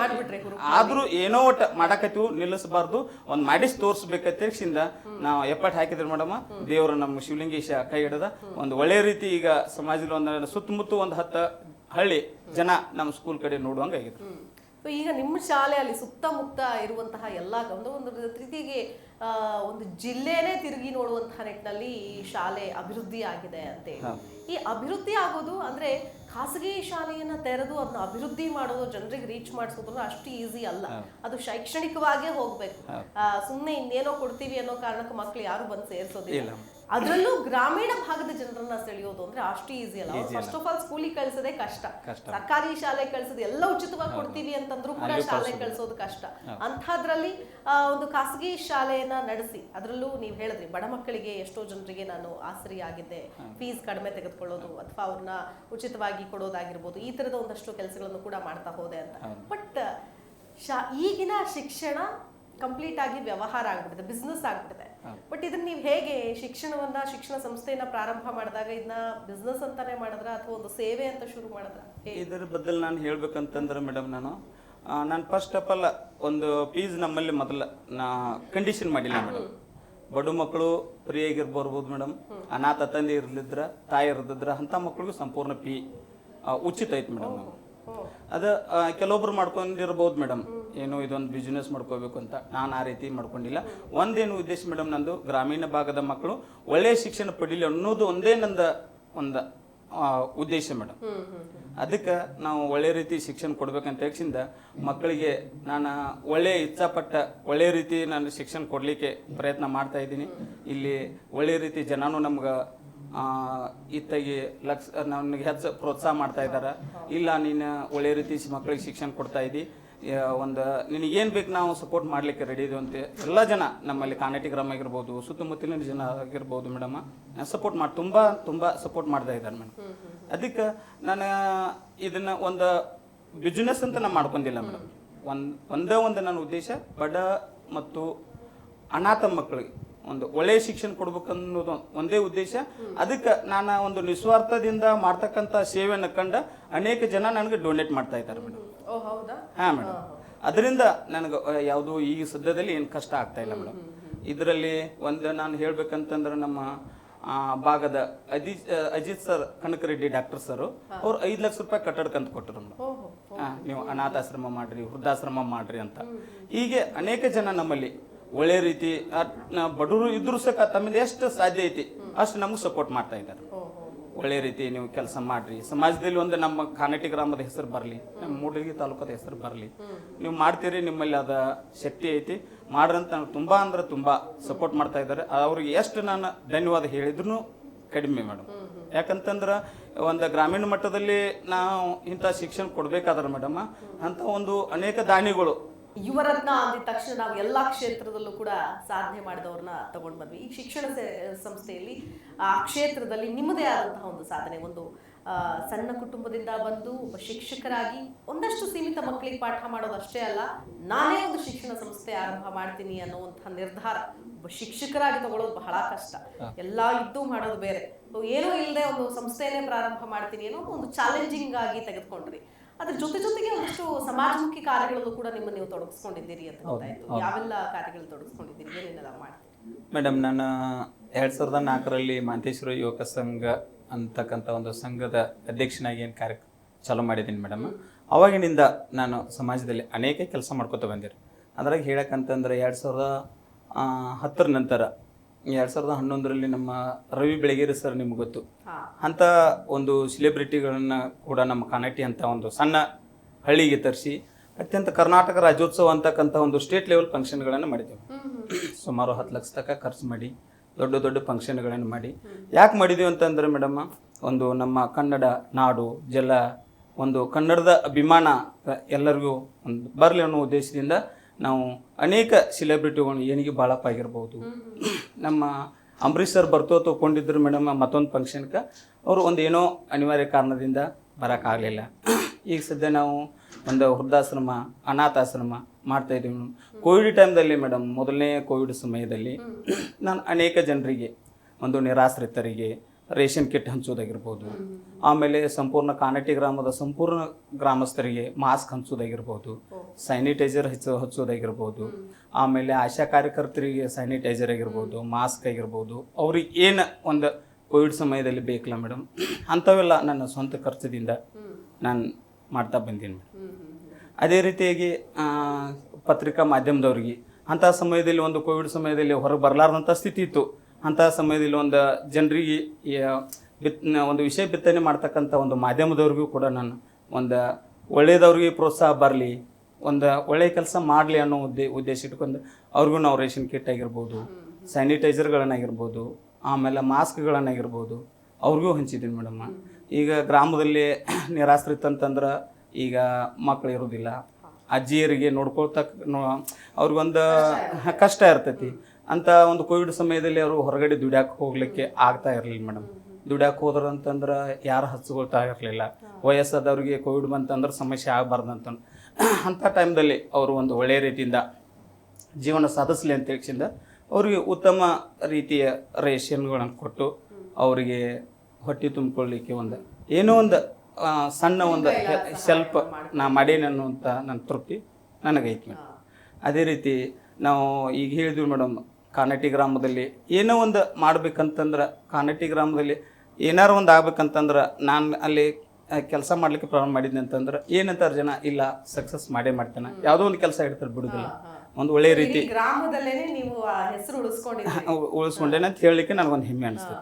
ಆದ್ರೂ ಏನೋ ಒಟ್ಟು ಮಾಡಕೈತಿವು ನಿಲ್ಲಿಸಬಾರ್ದು. ಒಂದ್ ಮಾಡಿಸಿ ತೋರಿಸ್ಬೇಕಂತೇಳಿಸಿಂದ ನಾವು ಎಪ್ಪಟ್ ಹಾಕಿದ್ರಿ ಮೇಡಮ್. ದೇವರು ನಮ್ಮ ಶಿವಲಿಂಗೇಶ ಕೈ ಹಿಡದ. ಒಂದು ಒಳ್ಳೆ ರೀತಿ ಈಗ ಸಮಾಜದಲ್ಲಿ ಒಂದು ಸುತ್ತಮುತ್ತ ಒಂದ್ ಹತ್ತ ಹಳ್ಳಿ ಜನ ನಮ್ಮ ಸ್ಕೂಲ್ ಕಡೆ ನೋಡುವಂಗ ಆಗಿದ್ರು. ಈಗ ನಿಮ್ಮ ಶಾಲೆಯಲ್ಲಿ ಸುತ್ತಮುತ್ತ ಇರುವಂತಹ ಎಲ್ಲಾ ಒಂದು ಒಂದು ರೀತಿಗೆ ಆ, ಒಂದು ಜಿಲ್ಲೆನೇ ತಿರುಗಿ ನೋಡುವಂತಹ ನಿಟ್ಟಿನಲ್ಲಿ ಈ ಶಾಲೆ ಅಭಿವೃದ್ಧಿ ಆಗಿದೆ ಅಂತ ಹೇಳಿ. ಈ ಅಭಿವೃದ್ಧಿ ಆಗೋದು ಅಂದ್ರೆ ಖಾಸಗಿ ಶಾಲೆಯನ್ನ ತೆರೆದು ಅದನ್ನ ಅಭಿವೃದ್ಧಿ ಮಾಡೋದು ಜನರಿಗೆ ರೀಚ್ ಮಾಡಿಸೋದು ಅಷ್ಟು ಈಸಿ ಅಲ್ಲ. ಅದು ಶೈಕ್ಷಣಿಕವಾಗೇ ಹೋಗ್ಬೇಕು. ಸುಮ್ಮನೆ ಇನ್ನೇನೋ ಕೊಡ್ತೀವಿ ಅನ್ನೋ ಕಾರಣಕ್ಕೆ ಮಕ್ಳು ಯಾರು ಬಂದು ಸೇರಿಸೋದಿಲ್ಲ. ಅದರಲ್ಲೂ ಗ್ರಾಮೀಣ ಭಾಗದ ಜನರನ್ನ ಸೆಳೆಯೋದು ಅಂದ್ರೆ ಅಷ್ಟು ಈಸಿ ಅಲ್ಲ. ಫಸ್ಟ್ ಆಫ್ ಆಲ್ ಸ್ಕೂಲಿಗೆ ಕಳ್ಸೋದೇ ಕಷ್ಟ. ಸರ್ಕಾರಿ ಶಾಲೆ ಕಳ್ಸೋದು ಎಲ್ಲ ಉಚಿತವಾಗಿ ಕೊಡ್ತೀವಿ ಅಂತಂದ್ರೂ ಕೂಡ ಶಾಲೆ ಕಳ್ಸೋದು ಕಷ್ಟ. ಅಂಥದ್ರಲ್ಲಿ ಒಂದು ಖಾಸಗಿ ಶಾಲೆಯನ್ನ ನಡೆಸಿ ಅದರಲ್ಲೂ ನೀವು ಹೇಳಿದ್ರಿ ಬಡ ಮಕ್ಕಳಿಗೆ ಎಷ್ಟೋ ಜನರಿಗೆ ನಾನು ಆಸರಿ ಆಗಿದ್ದೆ ಫೀಸ್ ಕಡಿಮೆ ತೆಗೆದುಕೊಳ್ಳೋದು ಅಥವಾ ಅವ್ರನ್ನ ಉಚಿತವಾಗಿ ಕೊಡೋದಾಗಿರ್ಬೋದು ಈ ತರದ ಒಂದಷ್ಟು ಕೆಲಸಗಳನ್ನು ಕೂಡ ಮಾಡ್ತಾ ಹೋದೆ ಅಂತ. ಬಟ್ ಶಾ ಈಗಿನ ಶಿಕ್ಷಣ ಕಂಪ್ಲೀಟ್ ಆಗಿ ವ್ಯವಹಾರ ಆಗ್ಬಿಟ್ಟಿದೆ ಬಿಸ್ನೆಸ್ ಆಗ್ಬಿಟ್ಟಿದೆ. ಬಟ್ ಇದನ್ನ ನೀವು ಹೇಗೆ ಶಿಕ್ಷಣವನ್ನ ಶಿಕ್ಷಣ ಸಂಸ್ಥೆಯನ್ನ ಪ್ರಾರಂಭ ಮಾಡಿದಾಗ ಇದನ್ನ ಬಿಸ್ನೆಸ್ ಅಂತಾನೆ ಮಾಡಿದ್ರ ಅಥವಾ ಒಂದು ಸೇವೆ ಅಂತ ಶುರು ಮಾಡಿದ್ರ? ಇದರ ಬದಲು ನಾನು ಹೇಳ್ಬೇಕಂತಂದ್ರೆ ಮೇಡಮ್ ನಾನು ನಾನು ಫಸ್ಟ್ ಆಫ್ ಆಲ್ ಒಂದು ಫೀಸ್ ನಮ್ಮಲ್ಲಿ ಮೊದಲ ನಾ ಕಂಡೀಷನ್ ಮಾಡಿಲ್ಲ ಮೇಡಮ್ ಬಡ ಮಕ್ಕಳು ಫ್ರೀಯಾಗಿ ಆಗಿರ್ಬರ್ಬೋದು ಮೇಡಮ್ ಅನಾಥ ತಂದೆ ಇರ್ಲಿದ್ರ ತಾಯಿ ಇರ್ದಿದ್ರ ಅಂತ ಮಕ್ಕಳಿಗೂ ಸಂಪೂರ್ಣ ಫೀ ಉಚಿತ ಐತೆ ಮೇಡಮ್ ನಾವು ಅದ. ಕೆಲವೊಬ್ರು ಮಾಡ್ಕೊಂಡಿರ್ಬೋದು ಮೇಡಮ್ ಏನು ಇದೊಂದು ಬಿಸ್ನೆಸ್ ಮಾಡ್ಕೋಬೇಕು ಅಂತ ನಾನು ಆ ರೀತಿ ಮಾಡ್ಕೊಂಡಿಲ್ಲ. ಒಂದೇನು ಉದ್ದೇಶ ಮೇಡಮ್ ನಂದು ಗ್ರಾಮೀಣ ಭಾಗದ ಮಕ್ಕಳು ಒಳ್ಳೆಯ ಶಿಕ್ಷಣ ಪಡೀಲಿ ಅನ್ನೋದು ಒಂದೇ ನಂದ ಒಂದು ಉದ್ದೇಶ ಮೇಡಮ್ ಅದಕ್ಕೆ ನಾವು ಒಳ್ಳೆ ರೀತಿ ಶಿಕ್ಷಣ ಕೊಡ್ಬೇಕಂತ ಹೇಳಿಂದ ಮಕ್ಕಳಿಗೆ ನಾನು ಒಳ್ಳೆ ಇಚ್ಛಾಪಟ್ಟ ಒಳ್ಳೆ ರೀತಿ ನಾನು ಶಿಕ್ಷಣ ಕೊಡಲಿಕ್ಕೆ ಪ್ರಯತ್ನ ಮಾಡ್ತಾ ಇದ್ದೀನಿ. ಇಲ್ಲಿ ಒಳ್ಳೆ ರೀತಿ ಜನಾನು ನಮ್ಗೆ ಇತ್ತಾಗಿ ಲಕ್ಷ ನನಗೆ ಹೆಚ್ಚು ಪ್ರೋತ್ಸಾಹ ಮಾಡ್ತಾ ಇದ್ದಾರೆ ಇಲ್ಲ ನೀನು ಒಳ್ಳೆ ರೀತಿ ಮಕ್ಕಳಿಗೆ ಶಿಕ್ಷಣ ಕೊಡ್ತಾ ಇದ್ದಿ ಯಾ- ಒಂದು ನಿನಗೇನು ಬೇಕು ನಾವು ಸಪೋರ್ಟ್ ಮಾಡಲಿಕ್ಕೆ ರೆಡಿ ಇದೆ ಅಂತ. ಎಲ್ಲ ಜನ ನಮ್ಮಲ್ಲಿ ಕಾನೇಟಿ ಗ್ರಾಮ ಆಗಿರ್ಬೋದು ಸುತ್ತಮುತ್ತಲಿನ ಜನ ಆಗಿರ್ಬೋದು ಮೇಡಮ್. ಸಪೋರ್ಟ್ ಮಾಡಿ ತುಂಬ ತುಂಬ ಸಪೋರ್ಟ್ ಮಾಡ್ತಾ ಇದ್ದಾರೆ ಮೇಡಮ್. ಅದಕ್ಕೆ ನಾನು ಇದನ್ನು ಒಂದು ಬಿಸ್ನೆಸ್ ಅಂತ ನಾನು ಮಾಡ್ಕೊಂಡಿಲ್ಲ ಮೇಡಮ್. ಒಂದು ಒಂದೇ ಒಂದು ನನ್ನ ಉದ್ದೇಶ ಬಡ ಮತ್ತು ಅನಾಥ ಮಕ್ಕಳಿಗೆ ಒಂದು ಒಳ್ಳೆಯ ಶಿಕ್ಷಣ ಕೊಡ್ಬೇಕನ್ನೋದು ಒಂದೇ ಉದ್ದೇಶ. ಅದಕ್ಕೆ ನಾನು ಒಂದು ನಿಸ್ವಾರ್ಥದಿಂದ ಮಾಡ್ತಕ್ಕಂಥ ಸೇವೆಯನ್ನು ಕಂಡು ಅನೇಕ ಜನ ನನಗೆ ಡೊನೇಟ್ ಮಾಡ್ತಾ ಇದ್ದಾರೆ ಮೇಡಮ್. ಹಾ ಮೇಡಮ್ ಅದರಿಂದ ನನಗೆ ಯಾವುದು ಈ ಸದ್ಯದಲ್ಲಿ ಏನು ಕಷ್ಟ ಆಗ್ತಾ ಇಲ್ಲ ಮೇಡಮ್ ಇದರಲ್ಲಿ ಒಂದು ನಾನು ಹೇಳ್ಬೇಕಂತಂದ್ರೆ ನಮ್ಮ ಭಾಗದ Ajit Ajit sir Kanakareddy doctor sir ಅವ್ರು ಐದು ಲಕ್ಷ ರೂಪಾಯಿ ಕಟ್ಟಡಕ್ಕಂತ ಕೊಟ್ಟರು ನೀವು ಅನಾಥಾಶ್ರಮ ಮಾಡ್ರಿ ವೃದ್ಧಾಶ್ರಮ ಮಾಡ್ರಿ ಅಂತ. ಹೀಗೆ ಅನೇಕ ಜನ ನಮ್ಮಲ್ಲಿ ಒಳ್ಳೆ ರೀತಿ ಬಡವರು ಇದ್ರು ಸಹ ತಮ್ಮಿಂದ ಎಷ್ಟು ಸಾಧ್ಯ ಐತಿ ಅಷ್ಟು ನಮ್ಗೆ ಸಪೋರ್ಟ್ ಮಾಡ್ತಾ ಇದ್ದಾರೆ. ಒಳ್ಳೆ ರೀತಿ ನೀವು ಕೆಲಸ ಮಾಡ್ರಿ. ಸಮಾಜದಲ್ಲಿ ಒಂದು ನಮ್ಮ ಕಾನಟಿ ಗ್ರಾಮದ ಹೆಸರು ಬರಲಿ, ನಮ್ಮ ಮೂಡಲಗಿ ತಾಲೂಕದ ಹೆಸರು ಬರಲಿ. ನೀವು ಮಾಡ್ತೀರಿ, ನಿಮ್ಮಲ್ಲಿ ಅದ ಶಕ್ತಿ ಐತಿ. ಮಾಡ್ರಂತ ನನಗೆ ತುಂಬಾ ಅಂದ್ರೆ ತುಂಬಾ ಸಪೋರ್ಟ್ ಮಾಡ್ತಾ ಇದ್ದಾರೆ. ಅವ್ರಿಗೆ ಎಷ್ಟು ನಾನು ಧನ್ಯವಾದ ಹೇಳಿದ್ರು ಕಡಿಮೆ ಮೇಡಮ್. ಯಾಕಂತಂದ್ರೆ ಒಂದು ಗ್ರಾಮೀಣ ಮಟ್ಟದಲ್ಲಿ ನಾವು ಇಂಥ ಶಿಕ್ಷಣ ಕೊಡ್ಬೇಕಾದ್ರೆ ಮೇಡಮ್ ಅಂತ ಒಂದು ಅನೇಕ ದಾನಿಗಳು ಯುವರತ್ನ ಅಂದಿದ ತಕ್ಷಣ ನಾವು ಎಲ್ಲಾ ಕ್ಷೇತ್ರದಲ್ಲೂ ಕೂಡ ಸಾಧನೆ ಮಾಡಿದವ್ರನ್ನ ತಗೊಂಡ್ ಬಂದ್ವಿ. ಈ ಶಿಕ್ಷಣ ಸಂಸ್ಥೆಯಲ್ಲಿ ಆ ಕ್ಷೇತ್ರದಲ್ಲಿ ನಿಮ್ಮದೇ ಆದಂತಹ ಒಂದು ಸಾಧನೆ ಒಂದು ಆ, ಸಣ್ಣ ಕುಟುಂಬದಿಂದ ಬಂದು ಒಬ್ಬ ಶಿಕ್ಷಕರಾಗಿ ಒಂದಷ್ಟು ಸೀಮಿತ ಮಕ್ಕಳಿಗೆ ಪಾಠ ಮಾಡೋದು ಅಷ್ಟೇ ಅಲ್ಲ ನಾನೇ ಒಂದು ಶಿಕ್ಷಣ ಸಂಸ್ಥೆ ಆರಂಭ ಮಾಡ್ತೀನಿ ಅನ್ನುವಂತಹ ನಿರ್ಧಾರ ಒಬ್ಬ ಶಿಕ್ಷಕರಾಗಿ ತಗೊಳ್ಳೋದು ಬಹಳ ಕಷ್ಟ. ಎಲ್ಲ ಇದ್ದು ಮಾಡೋದು ಬೇರೆ. ಏನೂ ಇಲ್ಲದೆ ಒಂದು ಸಂಸ್ಥೆಯನ್ನೇ ಪ್ರಾರಂಭ ಮಾಡ್ತೀನಿ ಅನ್ನೋ ಒಂದು ಚಾಲೆಂಜಿಂಗ್ ಆಗಿ ತೆಗೆದುಕೊಂಡ್ರಿ ಅದ್ರ ಜೊತೆ ಜೊತೆಗೆ ಒಂದಷ್ಟು ಸಮಾಜಮುಖಿ ಕಾರ್ಯಗಳಲ್ಲೂ ಕೂಡ ನಿಮ್ಮ ನೀವು ತೊಡಗಿಸ್ಕೊಂಡಿದ್ದೀರಿ ಅಂತ ಗೊತ್ತಾಯ್ತು. ಯಾವೆಲ್ಲ ಕಾರ್ಯಗಳು ತೊಡಗಿಸ್ಕೊಂಡಿದ್ದೀರಿ? ಏನೇನೆಲ್ಲ ಮಾಡ್ತೀರಿ? ಮೇಡಮ್ ನಾನು ಎರಡು ಸಾವಿರದ ನಾಲ್ಕರಲ್ಲಿ ಮಾಂತೇಶ್ವರ ಯುವಕ ಸಂಘ ಅಂತಕ್ಕಂಥ ಒಂದು ಸಂಘದ ಅಧ್ಯಕ್ಷನಾಗಿ ಏನು ಕಾರ್ಯ ಚಾಲೂ ಮಾಡಿದ್ದೀನಿ ಮೇಡಮ್. ಅವಾಗಿನಿಂದ ನಾನು ಸಮಾಜದಲ್ಲಿ ಅನೇಕ ಕೆಲಸ ಮಾಡ್ಕೊತ ಬಂದಿರಿ. ಅದ್ರಾಗ ಹೇಳಕ್ಕಂತಂದ್ರೆ ಎರಡು ಸಾವಿರದ ಹತ್ತರ ನಂತರ ಎರಡು ಸಾವಿರದ ಹನ್ನೊಂದರಲ್ಲಿ ನಮ್ಮ ರವಿ ಬೆಳಗೇರಿ ಸರ್ ನಿಮ್ಗೆ ಗೊತ್ತು. ಅಂಥ ಒಂದು ಸೆಲೆಬ್ರಿಟಿಗಳನ್ನು ಕೂಡ ನಮ್ಮ ಕಾನಟ್ಟಿ ಅಂತ ಒಂದು ಸಣ್ಣ ಹಳ್ಳಿಗೆ ತರಿಸಿ ಅತ್ಯಂತ ಕರ್ನಾಟಕ ರಾಜ್ಯೋತ್ಸವ ಅಂತಕ್ಕಂಥ ಒಂದು ಸ್ಟೇಟ್ ಲೆವೆಲ್ ಫಂಕ್ಷನ್ಗಳನ್ನು ಮಾಡಿದ್ದೇವೆ. ಸುಮಾರು ಹತ್ತು ಲಕ್ಷ ತನಕ ಖರ್ಚು ಮಾಡಿ ದೊಡ್ಡ ದೊಡ್ಡ ಫಂಕ್ಷನ್ಗಳನ್ನು ಮಾಡಿ. ಯಾಕೆ ಮಾಡಿದೀವಿ ಅಂತಂದ್ರೆ ಮೇಡಮ್ ಒಂದು ನಮ್ಮ ಕನ್ನಡ ನಾಡು ಜಲ ಒಂದು ಕನ್ನಡದ ಅಭಿಮಾನ ಎಲ್ಲರಿಗೂ ಒಂದು ಬರಲಿ ಅನ್ನೋ ಉದ್ದೇಶದಿಂದ ನಾವು ಅನೇಕ ಸೆಲೆಬ್ರಿಟಿಗಳು ಏನಿಗೆ ಭಾಳಪ್ಪ ಆಗಿರ್ಬೋದು ನಮ್ಮ ಅಂಬರೀಷ್ ಸರ್ ಬರ್ತೋ ತೊಗೊಂಡಿದ್ರು ಮೇಡಮ್ ಮತ್ತೊಂದು ಫಂಕ್ಷನ್ಗೆ ಅವರು ಒಂದು ಏನೋ ಅನಿವಾರ್ಯ ಕಾರಣದಿಂದ ಬರೋಕ್ಕಾಗಲಿಲ್ಲ. ಈಗ ಸದ್ಯ ನಾವು ಒಂದು ವೃದ್ಧಾಶ್ರಮ, ಅನಾಥಾಶ್ರಮ ಮಾಡ್ತಾ ಇದ್ದೀವಿ ಮೇಡಮ್ ಕೋವಿಡ್ ಟೈಮ್ದಲ್ಲಿ ಮೇಡಮ್ ಮೊದಲನೇ ಕೋವಿಡ್ ಸಮಯದಲ್ಲಿ ನಾನು ಅನೇಕ ಜನರಿಗೆ, ಒಂದು ನಿರಾಶ್ರಿತರಿಗೆ ರೇಷನ್ ಕಿಟ್ ಹಂಚೋದಾಗಿರ್ಬೋದು. ಆಮೇಲೆ ಸಂಪೂರ್ಣ ಕಾನಟಿ ಗ್ರಾಮದ ಸಂಪೂರ್ಣ ಗ್ರಾಮಸ್ಥರಿಗೆ ಮಾಸ್ಕ್ ಹಂಚೋದಾಗಿರ್ಬೋದು. ಸ್ಯಾನಿಟೈಸರ್ ಹಚ್ಚ ಹಚ್ಚೋದಾಗಿರ್ಬೋದು. ಆಮೇಲೆ ಆಶಾ ಕಾರ್ಯಕರ್ತರಿಗೆ ಸ್ಯಾನಿಟೈಸರ್ ಆಗಿರ್ಬೋದು, ಮಾಸ್ಕ್ ಆಗಿರ್ಬೋದು. ಅವ್ರಿಗೆ ಏನು ಒಂದು ಕೋವಿಡ್ ಸಮಯದಲ್ಲಿ ಬೇಕಲ್ಲ ಮೇಡಮ್? ಅಂಥವೆಲ್ಲ ನನ್ನ ಸ್ವಂತ ಖರ್ಚದಿಂದ ನಾನು ಮಾಡ್ತಾ ಬಂದೀನಿ ಮೇಡಮ್. ಅದೇ ರೀತಿಯಾಗಿ ಪತ್ರಿಕಾ ಮಾಧ್ಯಮದವ್ರಿಗೆ ಅಂಥ ಸಮಯದಲ್ಲಿ, ಒಂದು ಕೋವಿಡ್ ಸಮಯದಲ್ಲಿ ಹೊರಗೆ ಬರಲಾರ್ದಂಥ ಸ್ಥಿತಿ ಇತ್ತು. ಅಂಥ ಸಮಯದಲ್ಲಿ ಒಂದು ಜನರಿಗೆ ಬಿತ್ ಒಂದು ವಿಷಯ ಬಿತ್ತನೆ ಮಾಡ್ತಕ್ಕಂಥ ಒಂದು ಮಾಧ್ಯಮದವ್ರಿಗೂ ಕೂಡ ನಾನು ಒಂದು ಒಳ್ಳೆಯದವ್ರಿಗೆ ಪ್ರೋತ್ಸಾಹ ಬರಲಿ ಒಂದು ಒಳ್ಳೆಯ ಕೆಲಸ ಮಾಡಲಿ ಅನ್ನೋ ಉದ್ದೇ ಉದ್ದೇಶ ಇಟ್ಕೊಂಡು ಅವ್ರಿಗೂ ನಾವು ರೇಷನ್ ಕಿಟ್ ಆಗಿರ್ಬೋದು ಸ್ಯಾನಿಟೈಸರ್ಗಳನ್ನಾಗಿರ್ಬೋದು ಆಮೇಲೆ ಮಾಸ್ಕ್ಗಳನ್ನಾಗಿರ್ಬೋದು ಅವ್ರಿಗೂ ಹಂಚಿದ್ದೀನಿ ಮೇಡಮ್ ಈಗ ಗ್ರಾಮದಲ್ಲಿ ನಿರಾಶ್ರಿತ ಅಂತಂದ್ರೆ ಈಗ ಮಕ್ಕಳು ಇರೋದಿಲ್ಲ. ಅಜ್ಜಿಯರಿಗೆ ನೋಡ್ಕೊಳ್ತಕ್ಕ ಅವ್ರಿಗೊಂದು ಕಷ್ಟ ಇರ್ತೈತಿ. ಅಂತ ಒಂದು ಕೋವಿಡ್ ಸಮಯದಲ್ಲಿ ಅವರು ಹೊರಗಡೆ ದುಡ್ಯಾಕೆ ಹೋಗ್ಲಿಕ್ಕೆ ಆಗ್ತಾ ಇರಲಿಲ್ಲ ಮೇಡಮ್. ದುಡ್ಯಾಕೆ ಹೋದ್ರ ಅಂತಂದ್ರೆ ಯಾರು ಹಚ್ಕೊಳ್ತಾ ಇರಲಿಲ್ಲ. ವಯಸ್ಸಾದವ್ರಿಗೆ ಕೋವಿಡ್ ಬಂತಂದ್ರೆ ಸಮಸ್ಯೆ ಆಗಬಾರ್ದು ಅಂತ ಅಂಥ ಟೈಮ್ದಲ್ಲಿ ಅವರು ಒಂದು ಒಳ್ಳೆಯ ರೀತಿಯಿಂದ ಜೀವನ ಸಾಧಿಸಲಿ ಅಂತ ಹೇಳಿದ ಅವರಿಗೆ ಉತ್ತಮ ರೀತಿಯ ರೇಷನ್ಗಳನ್ನು ಕೊಟ್ಟು ಅವರಿಗೆ ಹೊಟ್ಟೆ ತುಂಬಿಕೊಳ್ಳಿಕ್ಕೆ ಒಂದು ಏನೋ ಒಂದು ಸಣ್ಣ ಒಂದು ಸ್ವಲ್ಪ ನಾ ಮಾಡೇನಿ ಅನ್ನುವಂಥ ನನ್ನ ತೃಪ್ತಿ ನನಗೈತಿ ಮೇಡಮ್. ಅದೇ ರೀತಿ ನಾವು ಈಗ ಹೇಳಿದ್ವಿ ಮೇಡಮ್ ಕಾನಟಿ ಗ್ರಾಮದಲ್ಲಿ ಏನೋ ಒಂದು ಮಾಡ್ಬೇಕಂತಂದ್ರೆ ಕಾನಟಿ ಗ್ರಾಮದಲ್ಲಿ ಏನಾರು ಒಂದು ಆಗ್ಬೇಕಂತಂದ್ರೆ ನಾನು ಅಲ್ಲಿ ಕೆಲಸ ಮಾಡ್ಲಿಕ್ಕೆ ಪ್ರಾರಂಭ ಮಾಡಿದ್ನಿ ಅಂತಂದ್ರೆ ಏನಂತಾರೆ ಜನ ಇಲ್ಲ ಸಕ್ಸಸ್ ಮಾಡೇ ಮಾಡ್ತೇನೆ. ಯಾವುದೋ ಒಂದು ಕೆಲಸ ಇಡ್ತಾರೆ ಬಿಡುದಿಲ್ಲ. ಒಂದು ಒಳ್ಳೆಯ ರೀತಿ. ಗ್ರಾಮದಲ್ಲೇ ನೀವು ಹೆಸರು ಉಳಿಸ್ಕೊಂಡೇನೆ ಅಂತ ಹೇಳಲಿಕ್ಕೆ ನನಗೊಂದು ಹೆಮ್ಮೆ ಅನಿಸ್ತದೆ.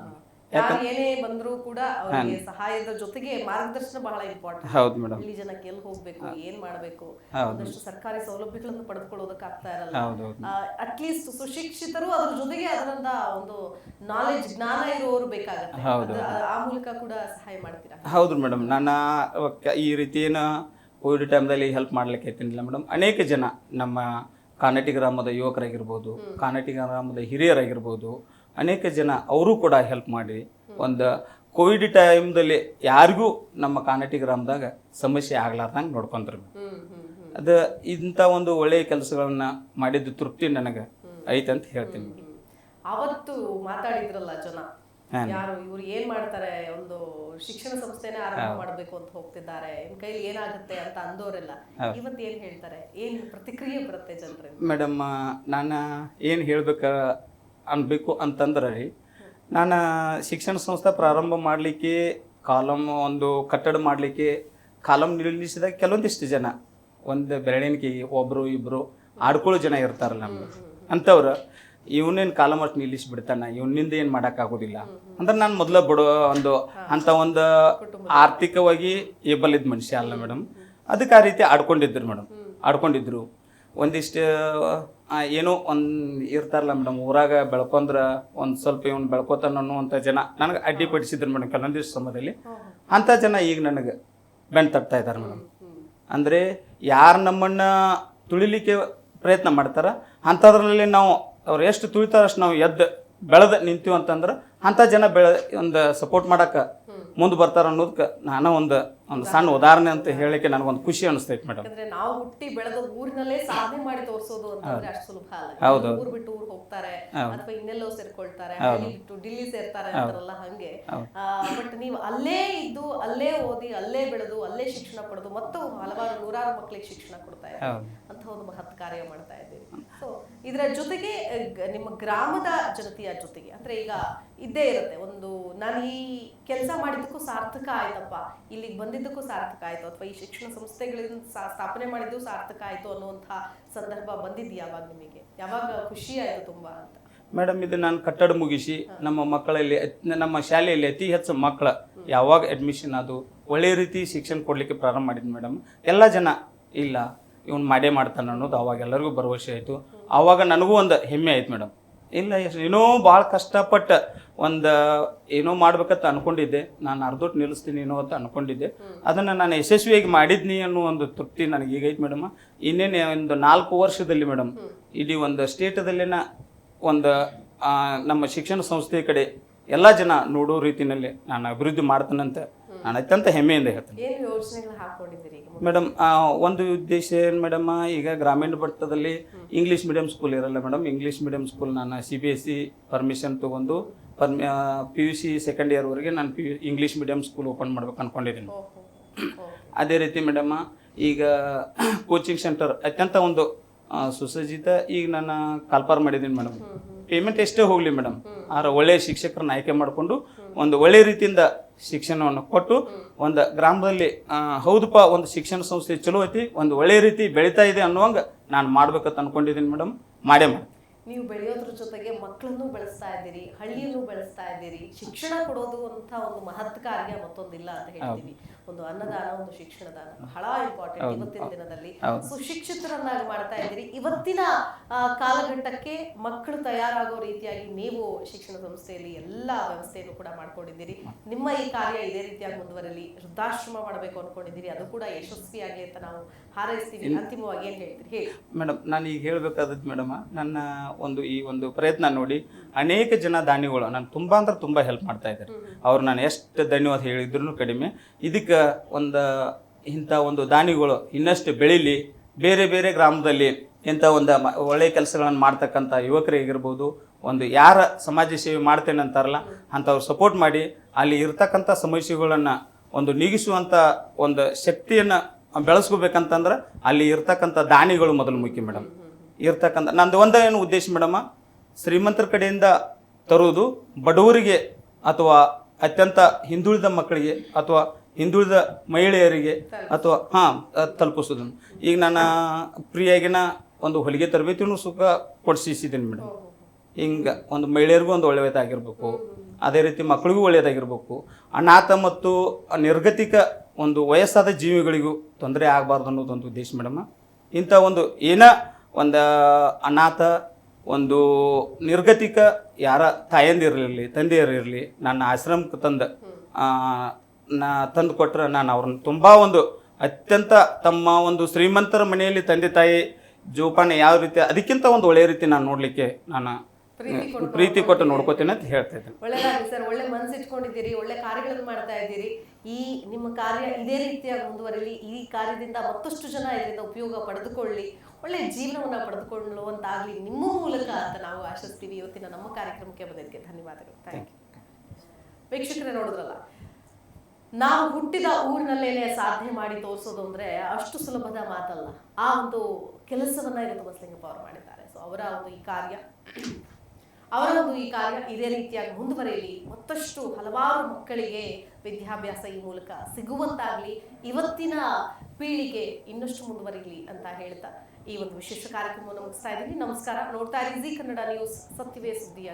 ಯಾರು ಏನೇ ಬಂದರೂ ಕೂಡ ಅವರಿಗೆ ಸಹಾಯದ ಜೊತೆಗೆ ಮಾರ್ಗದರ್ಶನ ಬಹಳ ಇಂಪಾರ್ಟೆಂಟ್ ಹೌದು ಮೇಡಮ್. ಇಲ್ಲಿ ಜನಕ್ಕೆ ಎಲ್ಲಿ ಹೋಗಬೇಕು ಏನ್ ಮಾಡಬೇಕು. ಒಂದಷ್ಟು ಸರ್ಕಾರಿ ಸೌಲಭ್ಯಗಳನ್ನು ಪಡೆದುಕೊಳ್ಳೋದಕ್ಕೆ ಆಗ್ತಾ ಇರಲ್ಲ. ಅಟ್ಲೀಸ್ಟ್ ಸುಶಿಕ್ಷಿತರು ಅದ್ರ ಜೊತೆಗೆ ಅದರಿಂದ ಒಂದು ನಾಲೆಜ್ ಜ್ಞಾನ ಇರುವವರು ಬೇಕಾಗುತ್ತೆ. ಆ ಮೂಲಕ ಕೂಡ ಸಹಾಯ ಮಾಡ್ತೀರಾ? ಹೌದು ಮೇಡಮ್. ನಾನು ಈ ರೀತಿಯೇನ ಕೋವಿಡ್ ಟೈಮ್ದಲ್ಲಿ ಹೆಲ್ಪ್ ಮಾಡ್ಲಿಕ್ಕೆ ಐತಿನಿಲ್ಲ ಮೇಡಮ್. ಅನೇಕ ಜನ ನಮ್ಮ ಕಾನಟಿ ಗ್ರಾಮದ ಯುವಕರಾಗಿರ್ಬೋದು ಕಾನಟಿ ಗ್ರಾಮದ ಹಿರಿಯರಾಗಿರ್ಬೋದು ಅನೇಕ ಜನ ಅವರು ಕೂಡ ಹೆಲ್ಪ್ ಮಾಡಿ ಒಂದು ಕೋವಿಡ್ ಟೈಮ್ದಲ್ಲಿ ಯಾರಿಗೂ ನಮ್ಮ ಕಾನಟಿ ಗ್ರಾಮದಾಗ ಸಮಸ್ಯೆ ಆಗ್ಲಾರ್ದಂಗೆ ನೋಡ್ಕೊಂತಾರೆ ಅದು ಇಂಥ ಒಂದು ಒಳ್ಳೆಯ ಕೆಲಸಗಳನ್ನ ಮಾಡಿದ್ದು ತೃಪ್ತಿ ನನಗೆ ಐತೆ ಅಂತ ಹೇಳ್ತೀನಿ. ಅವತ್ತು ಮಾತಾಡಿದ್ರಲ್ಲ ಜನ. ಯಾರು ಇವ್ರು ಏನ್ ಮಾಡ್ತಾರೆ ಒಂದು ಶಿಕ್ಷಣ ಸಂಸ್ಥೆನೇ ಆರಂಭ ಮಾಡಬೇಕು ಅಂತ ಹೋಗ್ತಿದ್ದಾರೆ. ನಿಮ್ ಕೈಲಿ ಏನಾಗುತ್ತೆ ಅಂತ ಅಂದೋರೆಲ್ಲ ಇವತ್ತು ಏನ್ ಹೇಳ್ತಾರೆ? ಏನ್ ಪ್ರತಿಕ್ರಿಯೆ ಬರುತ್ತೆ ಜನರಿಂದ ಮೇಡಮ್ ನಾನು ಏನು ಹೇಳ್ಬೇಕು ಅನ್ಬೇಕು ಅಂತಂದ್ರೆ ರೀ ನಾನು ಶಿಕ್ಷಣ ಸಂಸ್ಥೆ ಪ್ರಾರಂಭ ಮಾಡಲಿಕ್ಕೆ ಕಾಲಮ್ ಒಂದು ಕಟ್ಟಡ ಮಾಡಲಿಕ್ಕೆ ಕಾಲಮ್ ನಿಲ್ಲಿಸಿದ ಕೆಲವೊಂದಿಷ್ಟು ಜನ ಒಂದು ಬೆರಳಿನಿಕೆ ಒಬ್ಬರು ಇಬ್ಬರು ಆಡ್ಕೊಳ್ಳೋ ಜನ ಇರ್ತಾರಲ್ಲ ನಮ್ಗೆ. ಅಂಥವ್ರು ಇವನೇನು ಕಾಲಮ್ ಅಷ್ಟು ನಿಲ್ಲಿಸಿಬಿಡ್ತಾನೆ ಇವನಿಂದ ಏನು ಮಾಡೋಕ್ಕಾಗೋದಿಲ್ಲ ಅಂದ್ರೆ ನಾನು ಮೊದಲ ಬಿಡೋ ಒಂದು ಅಂಥ ಒಂದು ಆರ್ಥಿಕವಾಗಿ ಏಬಲ್ ಇದ್ದ ಮನುಷ್ಯ ಅಲ್ಲ ಮೇಡಮ್ ಅದಕ್ಕೆ ಆ ರೀತಿ ಆಡ್ಕೊಂಡಿದ್ರು ಮೇಡಮ್ ಆಡ್ಕೊಂಡಿದ್ರು. ಒಂದಿಷ್ಟು ಏನೋ ಒಂದು ಇರ್ತಾರಲ್ಲ ಮೇಡಮ್ ಊರಾಗ ಬೆಳ್ಕೊಂಡ್ರೆ ಒಂದು ಸ್ವಲ್ಪ ಇವ್ನು ಬೆಳ್ಕೊತಾನ ಅನ್ನುವಂಥ ಜನ ನನಗೆ ಅಡ್ಡಿಪಡಿಸಿದ್ರು ಮೇಡಮ್ ಕೆಲವೊಂದಿಷ್ಟು ಸಮಯದಲ್ಲಿ. ಅಂಥ ಜನ ಈಗ ನನಗೆ ಬೆನ್ ತಟ್ತಾ ಇದ್ದಾರೆ ಮೇಡಮ್ ಅಂದರೆ ಯಾರು ನಮ್ಮನ್ನ ತುಳಿಲಿಕ್ಕೆ ಪ್ರಯತ್ನ ಮಾಡ್ತಾರೆ ಅಂಥದ್ರಲ್ಲಿ ನಾವು ಅವ್ರು ಎಷ್ಟು ತುಳಿತಾರೆ ಅಷ್ಟು ನಾವು ಎದ್ದು ಬೆಳೆದು ನಿಂತೀವಿ ಅಂತಂದ್ರೆ ಅಂಥ ಜನ ಬೆಳೆ ಒಂದು ಸಪೋರ್ಟ್ ಮಾಡಕ್ಕೆ ಮುಂದೆ ಬರ್ತಾರೆ ಅನ್ನೋದಕ್ಕೆ ನಾನು ಒಂದು ಒಂದು ಸಣ್ಣ ಉದಾಹರಣೆ ಅಂತ ಹೇಳಲಿಕ್ಕೆ ನನಗೊಂದು ಖುಷಿ ಅನಿಸ್ತೈತೆ ಮೇಡಮ್. ಯಾಕಂದ್ರೆ ನಾವು ಹುಟ್ಟಿ ಬೆಳೆದ ಊರಿನಲ್ಲೇ ಸಾಧನೆ ಮಾಡಿ ತೋರಿಸೋದು ಅಂತಂದ್ರೆ ಅಷ್ಟು ಸುಲಭ ಅಲ್ಲ. ಹೌದು. ಊರ್ ಬಿಟ್ಟು ಊರ್ ಹೋಗ್ತಾರೆ ಅಥವಾ ಇನ್ನೆಲ್ಲೋ ಸೇರ್ಕೊಳ್ತಾರೆ ಡೆಲ್ಲಿ ಬಿಟ್ಟು ಡಿಲ್ಲಿ ಸೇರ್ತಾರೆ ಅಂತಾರಲ್ಲ ಹಂಗೆ. ಬಟ್ ನೀವು ಅಲ್ಲೇ ಇದ್ದು ಅಲ್ಲೇ ಓದಿ ಅಲ್ಲೇ ಬೆಳೆದು ಅಲ್ಲೇ ಶಿಕ್ಷಣ ಪಡೆದು ಮತ್ತು ಹಲವಾರು ನೂರಾರು ಮಕ್ಕಳಿಗೆ ಶಿಕ್ಷಣ ಕೊಡ್ತಾ ಇದ್ದಾರೆ. ಹೌದು. ಅಂತ ಒಂದು ಮಹತ್ ಕಾರ್ಯ ಮಾಡ್ತಾ ಇದ್ದೀವಿ ಸೊ ಇದರ ಜೊತೆಗೆ ಗ- ನಿಮ್ಮ ಗ್ರಾಮದ ಜನತೆಯ ಜೊತೆಗೆ ಅಂದ್ರೆ ಈಗ ಇದ್ದೇ ಇರುತ್ತೆ ಒಂದು ನಾನು ಈ ಕೆಲಸ ಮಾಡಿದ್ದಕ್ಕೂ ಸಾರ್ಥಕ ಆಯ್ತಪ್ಪ. ಇಲ್ಲಿಗೆ ಬಂದಿದ್ದಕ್ಕೂ ಸಾರ್ಥಕ ಆಯಿತು. ಅಥವಾ ಈ ಶಿಕ್ಷಣ ಸಂಸ್ಥೆಗಳಿಂದ ಸ್ಥಾಪನೆ ಮಾಡಿದ್ದು ಸಾರ್ಥಕ ಆಯಿತು ಅನ್ನುವಂಥ ಸಂದರ್ಭ ಬಂದಿದ್ದು ಯಾವಾಗ ನಿಮಗೆ? ಯಾವಾಗ ಖುಷಿ ಆಯಿತು ತುಂಬಾ ಅಂತ? ಮೇಡಮ್ ಇದು ನಾನು ಕಟ್ಟಡ ಮುಗಿಸಿ ನಮ್ಮ ಮಕ್ಕಳಲ್ಲಿ ನಮ್ಮ ಶಾಲೆಯಲ್ಲಿ ಅತಿ ಹೆಚ್ಚು ಮಕ್ಕಳ ಯಾವಾಗ ಅಡ್ಮಿಷನ್ ಅದು ಒಳ್ಳೆಯ ರೀತಿ ಶಿಕ್ಷಣ ಕೊಡಲಿಕ್ಕೆ ಪ್ರಾರಂಭ ಮಾಡಿದ್ವಿ ಮೇಡಮ್. ಎಲ್ಲ ಜನ ಇಲ್ಲ ಇವನು ಮಾಡೇ ಮಾಡ್ತಾನೆ ಅನ್ನೋದು ಅವಾಗ ಎಲ್ಲರಿಗೂ ಭರವಸೆ ಆಯಿತು. ಆವಾಗ ನನಗೂ ಒಂದು ಹೆಮ್ಮೆ ಆಯ್ತು ಮೇಡಮ್. ಇಲ್ಲ ಏನೋ ಭಾಳ ಕಷ್ಟಪಟ್ಟ ಒಂದು ಏನೋ ಮಾಡ್ಬೇಕಂತ ಅನ್ಕೊಂಡಿದ್ದೆ. ನಾನು ಅರ್ಧೊಟ್ಟು ನಿಲ್ಲಿಸ್ತೀನಿ ಏನೋ ಅಂತ ಅನ್ಕೊಂಡಿದ್ದೆ. ಅದನ್ನು ನಾನು ಯಶಸ್ವಿಯಾಗಿ ಮಾಡಿದ್ನಿ ಅನ್ನೋ ಒಂದು ತೃಪ್ತಿ ನನಗೆ ಈಗೈತೆ ಮೇಡಮ್. ಇನ್ನೇನು ಒಂದು ನಾಲ್ಕು ವರ್ಷದಲ್ಲಿ ಮೇಡಮ್, ಇಡೀ ಒಂದು ಸ್ಟೇಟದಲ್ಲಿನ ಒಂದು ನಮ್ಮ ಶಿಕ್ಷಣ ಸಂಸ್ಥೆ ಕಡೆ ಎಲ್ಲ ಜನ ನೋಡೋ ರೀತಿಯಲ್ಲಿ ನಾನು ಅಭಿವೃದ್ಧಿ ಮಾಡ್ತಾನಂತ ನಾನು ಅತ್ಯಂತ ಹೆಮ್ಮೆಯಿಂದ ಹೇಳ್ತೇನೆ. ಮೇಡಮ್ ಒಂದು ಉದ್ದೇಶ ಏನು ಮೇಡಮ್ ಈಗ ಗ್ರಾಮೀಣ ಮಟ್ಟದಲ್ಲಿ ಇಂಗ್ಲೀಷ್ ಮೀಡಿಯಂ ಸ್ಕೂಲ್ ಇರಲ್ಲ ಮೇಡಮ್. ಇಂಗ್ಲೀಷ್ ಮೀಡಿಯಂ ಸ್ಕೂಲ್ ನಾನು C B S C permission ತೊಗೊಂಡು ಪರ್ಮಿ ಪಿ ಯು ಸಿ ಸೆಕೆಂಡ್ ಇಯರ್ವರೆಗೆ ನಾನು P U English medium school open ಮಾಡ್ಬೇಕು ಓಹೋ. ಅದೇ ರೀತಿ ಮೇಡಮ್ಮ ಈಗ ಕೋಚಿಂಗ್ ಸೆಂಟರ್ ಅತ್ಯಂತ ಒಂದು ಸುಸಜ್ಜಿತ ಈಗ ನಾನು ಕಾಲ್ಪಾರ್ ಮಾಡಿದ್ದೀನಿ ಮೇಡಮ್. ಪೇಮೆಂಟ್ ಎಷ್ಟೇ ಹೋಗಲಿ ಮೇಡಮ್. ಆದ್ರೆ ಒಳ್ಳೆಯ ಶಿಕ್ಷಕರನ್ನ ಆಯ್ಕೆ ಮಾಡಿಕೊಂಡು ಒಂದು ಒಳ್ಳೆ ರೀತಿಯಿಂದ ಶಿಕ್ಷಣವನ್ನು ಕೊಟ್ಟು ಒಂದು ಗ್ರಾಮದಲ್ಲಿ ಹೌದಪ್ಪ ಒಂದು ಶಿಕ್ಷಣ ಸಂಸ್ಥೆ ಚಲೋ ಐತಿ ಒಂದು ಒಳ್ಳೆ ರೀತಿ ಬೆಳೀತಾ ಇದೆ ಅನ್ನುವಂಗ ನಾನು ಮಾಡ್ಬೇಕಂತ ಅನ್ಕೊಂಡಿದ್ದೀನಿ ಮೇಡಮ್ ಮಾಡೇ ಮಾಡಿ. ನೀವು ಬೆಳೆಯೋದ್ರ ಜೊತೆಗೆ ಮಕ್ಕಳನ್ನು ಬೆಳೆಸ್ತಾ ಇದ್ದೀರಿ ಹಳ್ಳಿಯನ್ನು ಬೆಳೆಸ್ತಾ ಇದ್ದೀರಿ ಶಿಕ್ಷಣ ಕೊಡೋದು ಅಂತ ಒಂದು ಮಹತ್ ಕಾರ್ಯ ಮತ್ತೊಂದಿಲ್ಲ ಅಂತ ಹೇಳ್ತೀವಿ ಒಂದು ಅನ್ನದಾನ ಒಂದು ಶಿಕ್ಷಣದಾನ. ಬಹಳ ಇಂಪಾರ್ಟೆಂಟ್ ಇವತ್ತಿನ ದಿನದಲ್ಲಿ. ಸುಶಿಕ್ಷಿತರನ್ನಾಗಿ ಮಾಡ್ತಾ ಇದ್ದೀರಿ. ಇವತ್ತಿನ ಕಾಲಘಟ್ಟಕ್ಕೆ ಮಕ್ಕಳು ತಯಾರಾಗೋ ರೀತಿಯಾಗಿ ನೀವು ಶಿಕ್ಷಣ ಸಂಸ್ಥೆಯಲ್ಲಿ ಎಲ್ಲ ವ್ಯವಸ್ಥೆಯನ್ನು ಕೂಡ ಮಾಡ್ಕೊಂಡಿದ್ದೀರಿ. ನಿಮ್ಮ ಈ ಕಾರ್ಯ ಇದೇ ರೀತಿಯಾಗಿ ಮುಂದುವರಲಿ. ವೃದ್ಧಾಶ್ರಮ ಮಾಡಬೇಕು ಅನ್ಕೊಂಡಿದ್ದೀರಿ. ಅದು ಕೂಡ ಯಶಸ್ವಿಯಾಗಿ ಅಂತ ನಾವು ಹಾರೈಸ್ತೀವಿ. ಅಂತಿಮವಾಗಿ ಏನ್ ಹೇಳ್ತೀರಿ? ಹೇಳಿ. ಮೇಡಮ್ ನಾನು ಈಗ ಹೇಳ್ಬೇಕಾದದ್ದು ಮೇಡಮ್ ನನ್ನ ಒಂದು ಈ ಒಂದು ಪ್ರಯತ್ನ ನೋಡಿ ಅನೇಕ ಜನ ದಾನಿಗಳು ನಾನು ತುಂಬಾ ಅಂದ್ರೆ ತುಂಬಾ ಹೆಲ್ಪ್ ಮಾಡ್ತಾ ಇದ್ದಾರೆ. ಅವ್ರು ನಾನು ಎಷ್ಟು ಧನ್ಯವಾದ ಹೇಳಿದ್ರು ಕಡಿಮೆ. ಇದಕ್ಕೆ ಒಂದು ಇಂಥ ಒಂದು ದಾನಿಗಳು ಇನ್ನಷ್ಟು ಬೆಳೀಲಿ ಬೇರೆ ಬೇರೆ ಗ್ರಾಮದಲ್ಲಿ ಇಂಥ ಒಂದು ಒಳ್ಳೆಯ ಕೆಲಸಗಳನ್ನು ಮಾಡ್ತಕ್ಕಂಥ ಯುವಕರಿಗಿರ್ಬೋದು ಒಂದು ಯಾರ ಸಮಾಜ ಸೇವೆ ಮಾಡ್ತೇನೆ ಅಂತಾರಲ್ಲ, ಅಂಥವ್ರು ಸಪೋರ್ಟ್ ಮಾಡಿ ಅಲ್ಲಿ ಇರ್ತಕ್ಕಂಥ ಸಮಸ್ಯೆಗಳನ್ನು ಒಂದು ನೀಗಿಸುವಂಥ ಒಂದು ಶಕ್ತಿಯನ್ನು ಬೆಳೆಸ್ಕೋಬೇಕಂತಂದ್ರೆ ಅಲ್ಲಿ ಇರ್ತಕ್ಕಂಥ ದಾನಿಗಳು ಮೊದಲು ಮುಖ್ಯ ಮೇಡಮ್ ಇರ್ತಕ್ಕಂಥ, ನಂದು ಒಂದೇ ಏನು ಉದ್ದೇಶ ಮೇಡಮ್ಮ ಶ್ರೀಮಂತರ ಕಡೆಯಿಂದ ತರುವುದು ಬಡವರಿಗೆ ಅಥವಾ ಅತ್ಯಂತ ಹಿಂದುಳಿದ ಮಕ್ಕಳಿಗೆ ಅಥವಾ ಹಿಂದುಳಿದ ಮಹಿಳೆಯರಿಗೆ ಅಥವಾ, ಹಾಂ ತಲುಪಿಸೋದನ್ನು ಈಗ ನಾನು ಪ್ರಿಯಾಗಿನ ಒಂದು ಹೊಲಿಗೆ ತರಬೇತಿನೂ ಸುಖ ಕೊಡಿಸಿದ್ದೀನಿ ಮೇಡಮ್. ಹಿಂಗೆ ಒಂದು ಮಹಿಳೆಯರಿಗೂ ಒಂದು ಒಳ್ಳೆಯದಾಗಿರ್ಬೇಕು. ಅದೇ ರೀತಿ ಮಕ್ಕಳಿಗೂ ಒಳ್ಳೆಯದಾಗಿರ್ಬೇಕು. ಅನಾಥ ಮತ್ತು ನಿರ್ಗತಿಕ ಒಂದು ವಯಸ್ಸಾದ ಜೀವಿಗಳಿಗೂ ತೊಂದರೆ ಆಗಬಾರ್ದು ಅನ್ನೋದೊಂದು ಉದ್ದೇಶ ಮೇಡಮ್. ಇಂಥ ಒಂದು ಏನ ಒಂದು ಅನಾಥ ಒಂದು ನಿರ್ಗತಿಕ ಯಾರ ತಾಯಂದಿರಲಿ ತಂದೆಯರಿರಲಿ, ನನ್ನ ಆಶ್ರಮಕ್ಕೆ ತಂದ ನಾ ತಂದು ಕೊಟ್ಟರೆ ನಾನು ಅವ್ರನ್ನ ತುಂಬ ಒಂದು ಅತ್ಯಂತ ತಮ್ಮ ಒಂದು ಶ್ರೀಮಂತರ ಮನೆಯಲ್ಲಿ ತಂದೆ ತಾಯಿ ಜೋಪಾನ ಯಾವ ರೀತಿ ಅದಕ್ಕಿಂತ ಒಂದು ಒಳ್ಳೆಯ ರೀತಿ ನಾನು ನೋಡಲಿಕ್ಕೆ ನಾನು ಪ್ರೀತಿ ಕೊಟ್ಟು ಪ್ರೀತಿ ಕೊಟ್ಟು ನೋಡ್ಕೋತೀನಿ ಅಂತ ಹೇಳ್ತಾ ಇದ್ದೀನಿ. ಒಳ್ಳೆದಾಗಲಿ ಸರ್ ಒಳ್ಳೆ ಮನಸ್ಸಿಟ್ಕೊಂಡಿದ್ದೀರಿ ಒಳ್ಳೆ ಕಾರ್ಯಗಳನ್ನು ಮಾಡ್ತಾ ಇದ್ದೀರಿ. ಈ ನಿಮ್ಮ ಕಾರ್ಯ ಇದೇ ರೀತಿಯಾಗಿ ಮುಂದುವರಿಲಿ ಈ ಕಾರ್ಯದಿಂದ ಮತ್ತಷ್ಟು ಜನ ಇದರಿಂದ ಉಪಯೋಗ ಪಡೆದುಕೊಳ್ಳಿ ಒಳ್ಳೆ ಜೀವನವನ್ನ ಪಡೆದುಕೊಳ್ಳುವಂತಾಗ್ಲಿ ನಿಮ್ಮ ಮೂಲಕ ಅಂತ ನಾವು ಆಶಿಸ್ತೀವಿ. ಇವತ್ತಿನ ನಮ್ಮ ಕಾರ್ಯಕ್ರಮಕ್ಕೆ ಬಂದಿದ್ದಕ್ಕೆ ಧನ್ಯವಾದಗಳು. ಥ್ಯಾಂಕ್ ಯು ವೀಕ್ಷಕರೇ ನೋಡಿದ್ರಲ್ಲ ನಾವು ಹುಟ್ಟಿದ ಊರಿನಲ್ಲೇನೆ ಸಾಧನೆ ಮಾಡಿ ತೋರಿಸೋದು ಅಂದ್ರೆ ಅಷ್ಟು ಸುಲಭದ ಮಾತಲ್ಲ. ಆ ಒಂದು ಕೆಲಸವನ್ನ ಇವತ್ತು ಬಸಲಿಂಗಪ್ಪ ಅವರು ಮಾಡಿದ್ದಾರೆ. ಸೊ ಅವರ ಒಂದು ಈ ಕಾರ್ಯ, ಅವರ ಒಂದು ಈ ಕಾರ್ಯ ಇದೇ ರೀತಿಯಾಗಿ ಮುಂದುವರೆಯಲಿ. ಮತ್ತಷ್ಟು ಹಲವಾರು ಮಕ್ಕಳಿಗೆ ವಿದ್ಯಾಭ್ಯಾಸ ಈ ಮೂಲಕ ಸಿಗುವಂತಾಗ್ಲಿ. ಇವತ್ತಿನ ಪೀಳಿಗೆ ಇನ್ನಷ್ಟು ಮುಂದುವರಿಲಿ ಅಂತ ಹೇಳ್ತಾ ಈ ಒಂದು ವಿಶೇಷ ಕಾರ್ಯಕ್ರಮವನ್ನು ಮುಗಿಸ್ತಾ ಇದ್ದೀನಿ. ನಮಸ್ಕಾರ. ನೋಡ್ತಾ ಇರಿ ಜಿ ಕನ್ನಡ ನ್ಯೂಸ್. ಸತ್ಯವೇ ಸುದ್ದಿಯ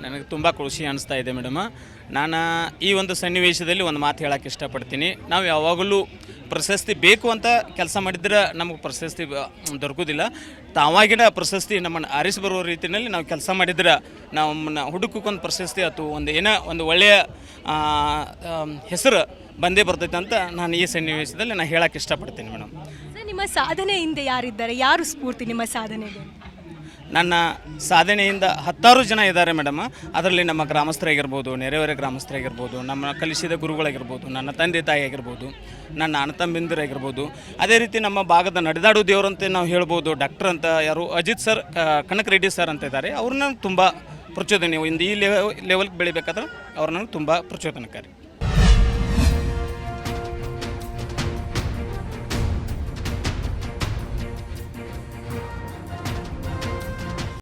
ನನಗೆ ತುಂಬ ಖುಷಿ ಅನಿಸ್ತಾ ಇದೆ ಮೇಡಮ್. ನಾನು ಈ ಒಂದು ಸನ್ನಿವೇಶದಲ್ಲಿ ಒಂದು ಮಾತು ಹೇಳಕ್ಕೆ ಇಷ್ಟಪಡ್ತೀನಿ. ನಾವು ಯಾವಾಗಲೂ ಪ್ರಶಸ್ತಿ ಬೇಕು ಅಂತ ಕೆಲಸ ಮಾಡಿದ್ರೆ ನಮಗೆ ಪ್ರಶಸ್ತಿ ಬ- ದೊರಕೋದಿಲ್ಲ. ತಾವಾಗಿನ ಪ್ರಶಸ್ತಿ ನಮ್ಮನ್ನು ಆರಿಸಿ ಬರುವ ರೀತಿಯಲ್ಲಿ ನಾವು ಕೆಲಸ ಮಾಡಿದ್ರೆ ನಮ್ಮನ್ನ ಹುಡುಕಕ್ಕೊಂದು ಪ್ರಶಸ್ತಿ ಅಥವಾ ಒಂದು ಏನೋ ಒಂದು ಒಳ್ಳೆಯ ಆ, ಆಮ್, ಹೆಸರು ಬಂದೇ ಬರ್ತೈತೆ ಅಂತ ನಾನು ಈ ಸನ್ನಿವೇಶದಲ್ಲಿ ನಾನು ಹೇಳಕ್ಕೆ ಇಷ್ಟಪಡ್ತೀನಿ ಮೇಡಮ್. ಸರ್ ನಿಮ್ಮ ಸಾಧನೆ ಹಿಂದೆ ಯಾರಿದ್ದಾರೆ? ಯಾರು ಸ್ಫೂರ್ತಿ ನಿಮ್ಮ ಸಾಧನೆಗೆ? ನನ್ನ ಸಾಧನೆಯಿಂದ ಹತ್ತಾರು ಜನ ಇದ್ದಾರೆ ಮೇಡಮ್. ಅದರಲ್ಲಿ ನಮ್ಮ ಗ್ರಾಮಸ್ಥರಾಗಿರ್ಬೋದು ನೆರೆಹೊರೆ ಗ್ರಾಮಸ್ಥರಾಗಿರ್ಬೋದು, ನಮ್ಮ ಕಲಿಸಿದ ಗುರುಗಳಾಗಿರ್ಬೋದು, ನನ್ನ ತಂದೆ ತಾಯಿ ಆಗಿರ್ಬೋದು ನನ್ನ ಅಣ್ಣ ತಮ್ಮಂದಿರಾಗಿರ್ಬೋದು. ಅದೇ ರೀತಿ ನಮ್ಮ ಭಾಗದ ನಡೆದಾಡು ದೇವರಂತೆ ನಾವು ಹೇಳ್ಬೋದು, ಡಾಕ್ಟರ್ ಅಂತ ಯಾರು, ಅಜಿತ್ ಸರ್ ಕನಕ ರೆಡ್ಡಿ ಸರ್ ಅಂತ ಇದ್ದಾರೆ. ಅವ್ರನ್ನ ತುಂಬ ಪ್ರಚೋದನೆ ಇಂದು ಈ ಲೆವೆಲ್ಗೆ ಬೆಳಿಬೇಕಾದ್ರೆ ಅವ್ರನ್ನ ತುಂಬ ಪ್ರಚೋದನಕಾರಿ.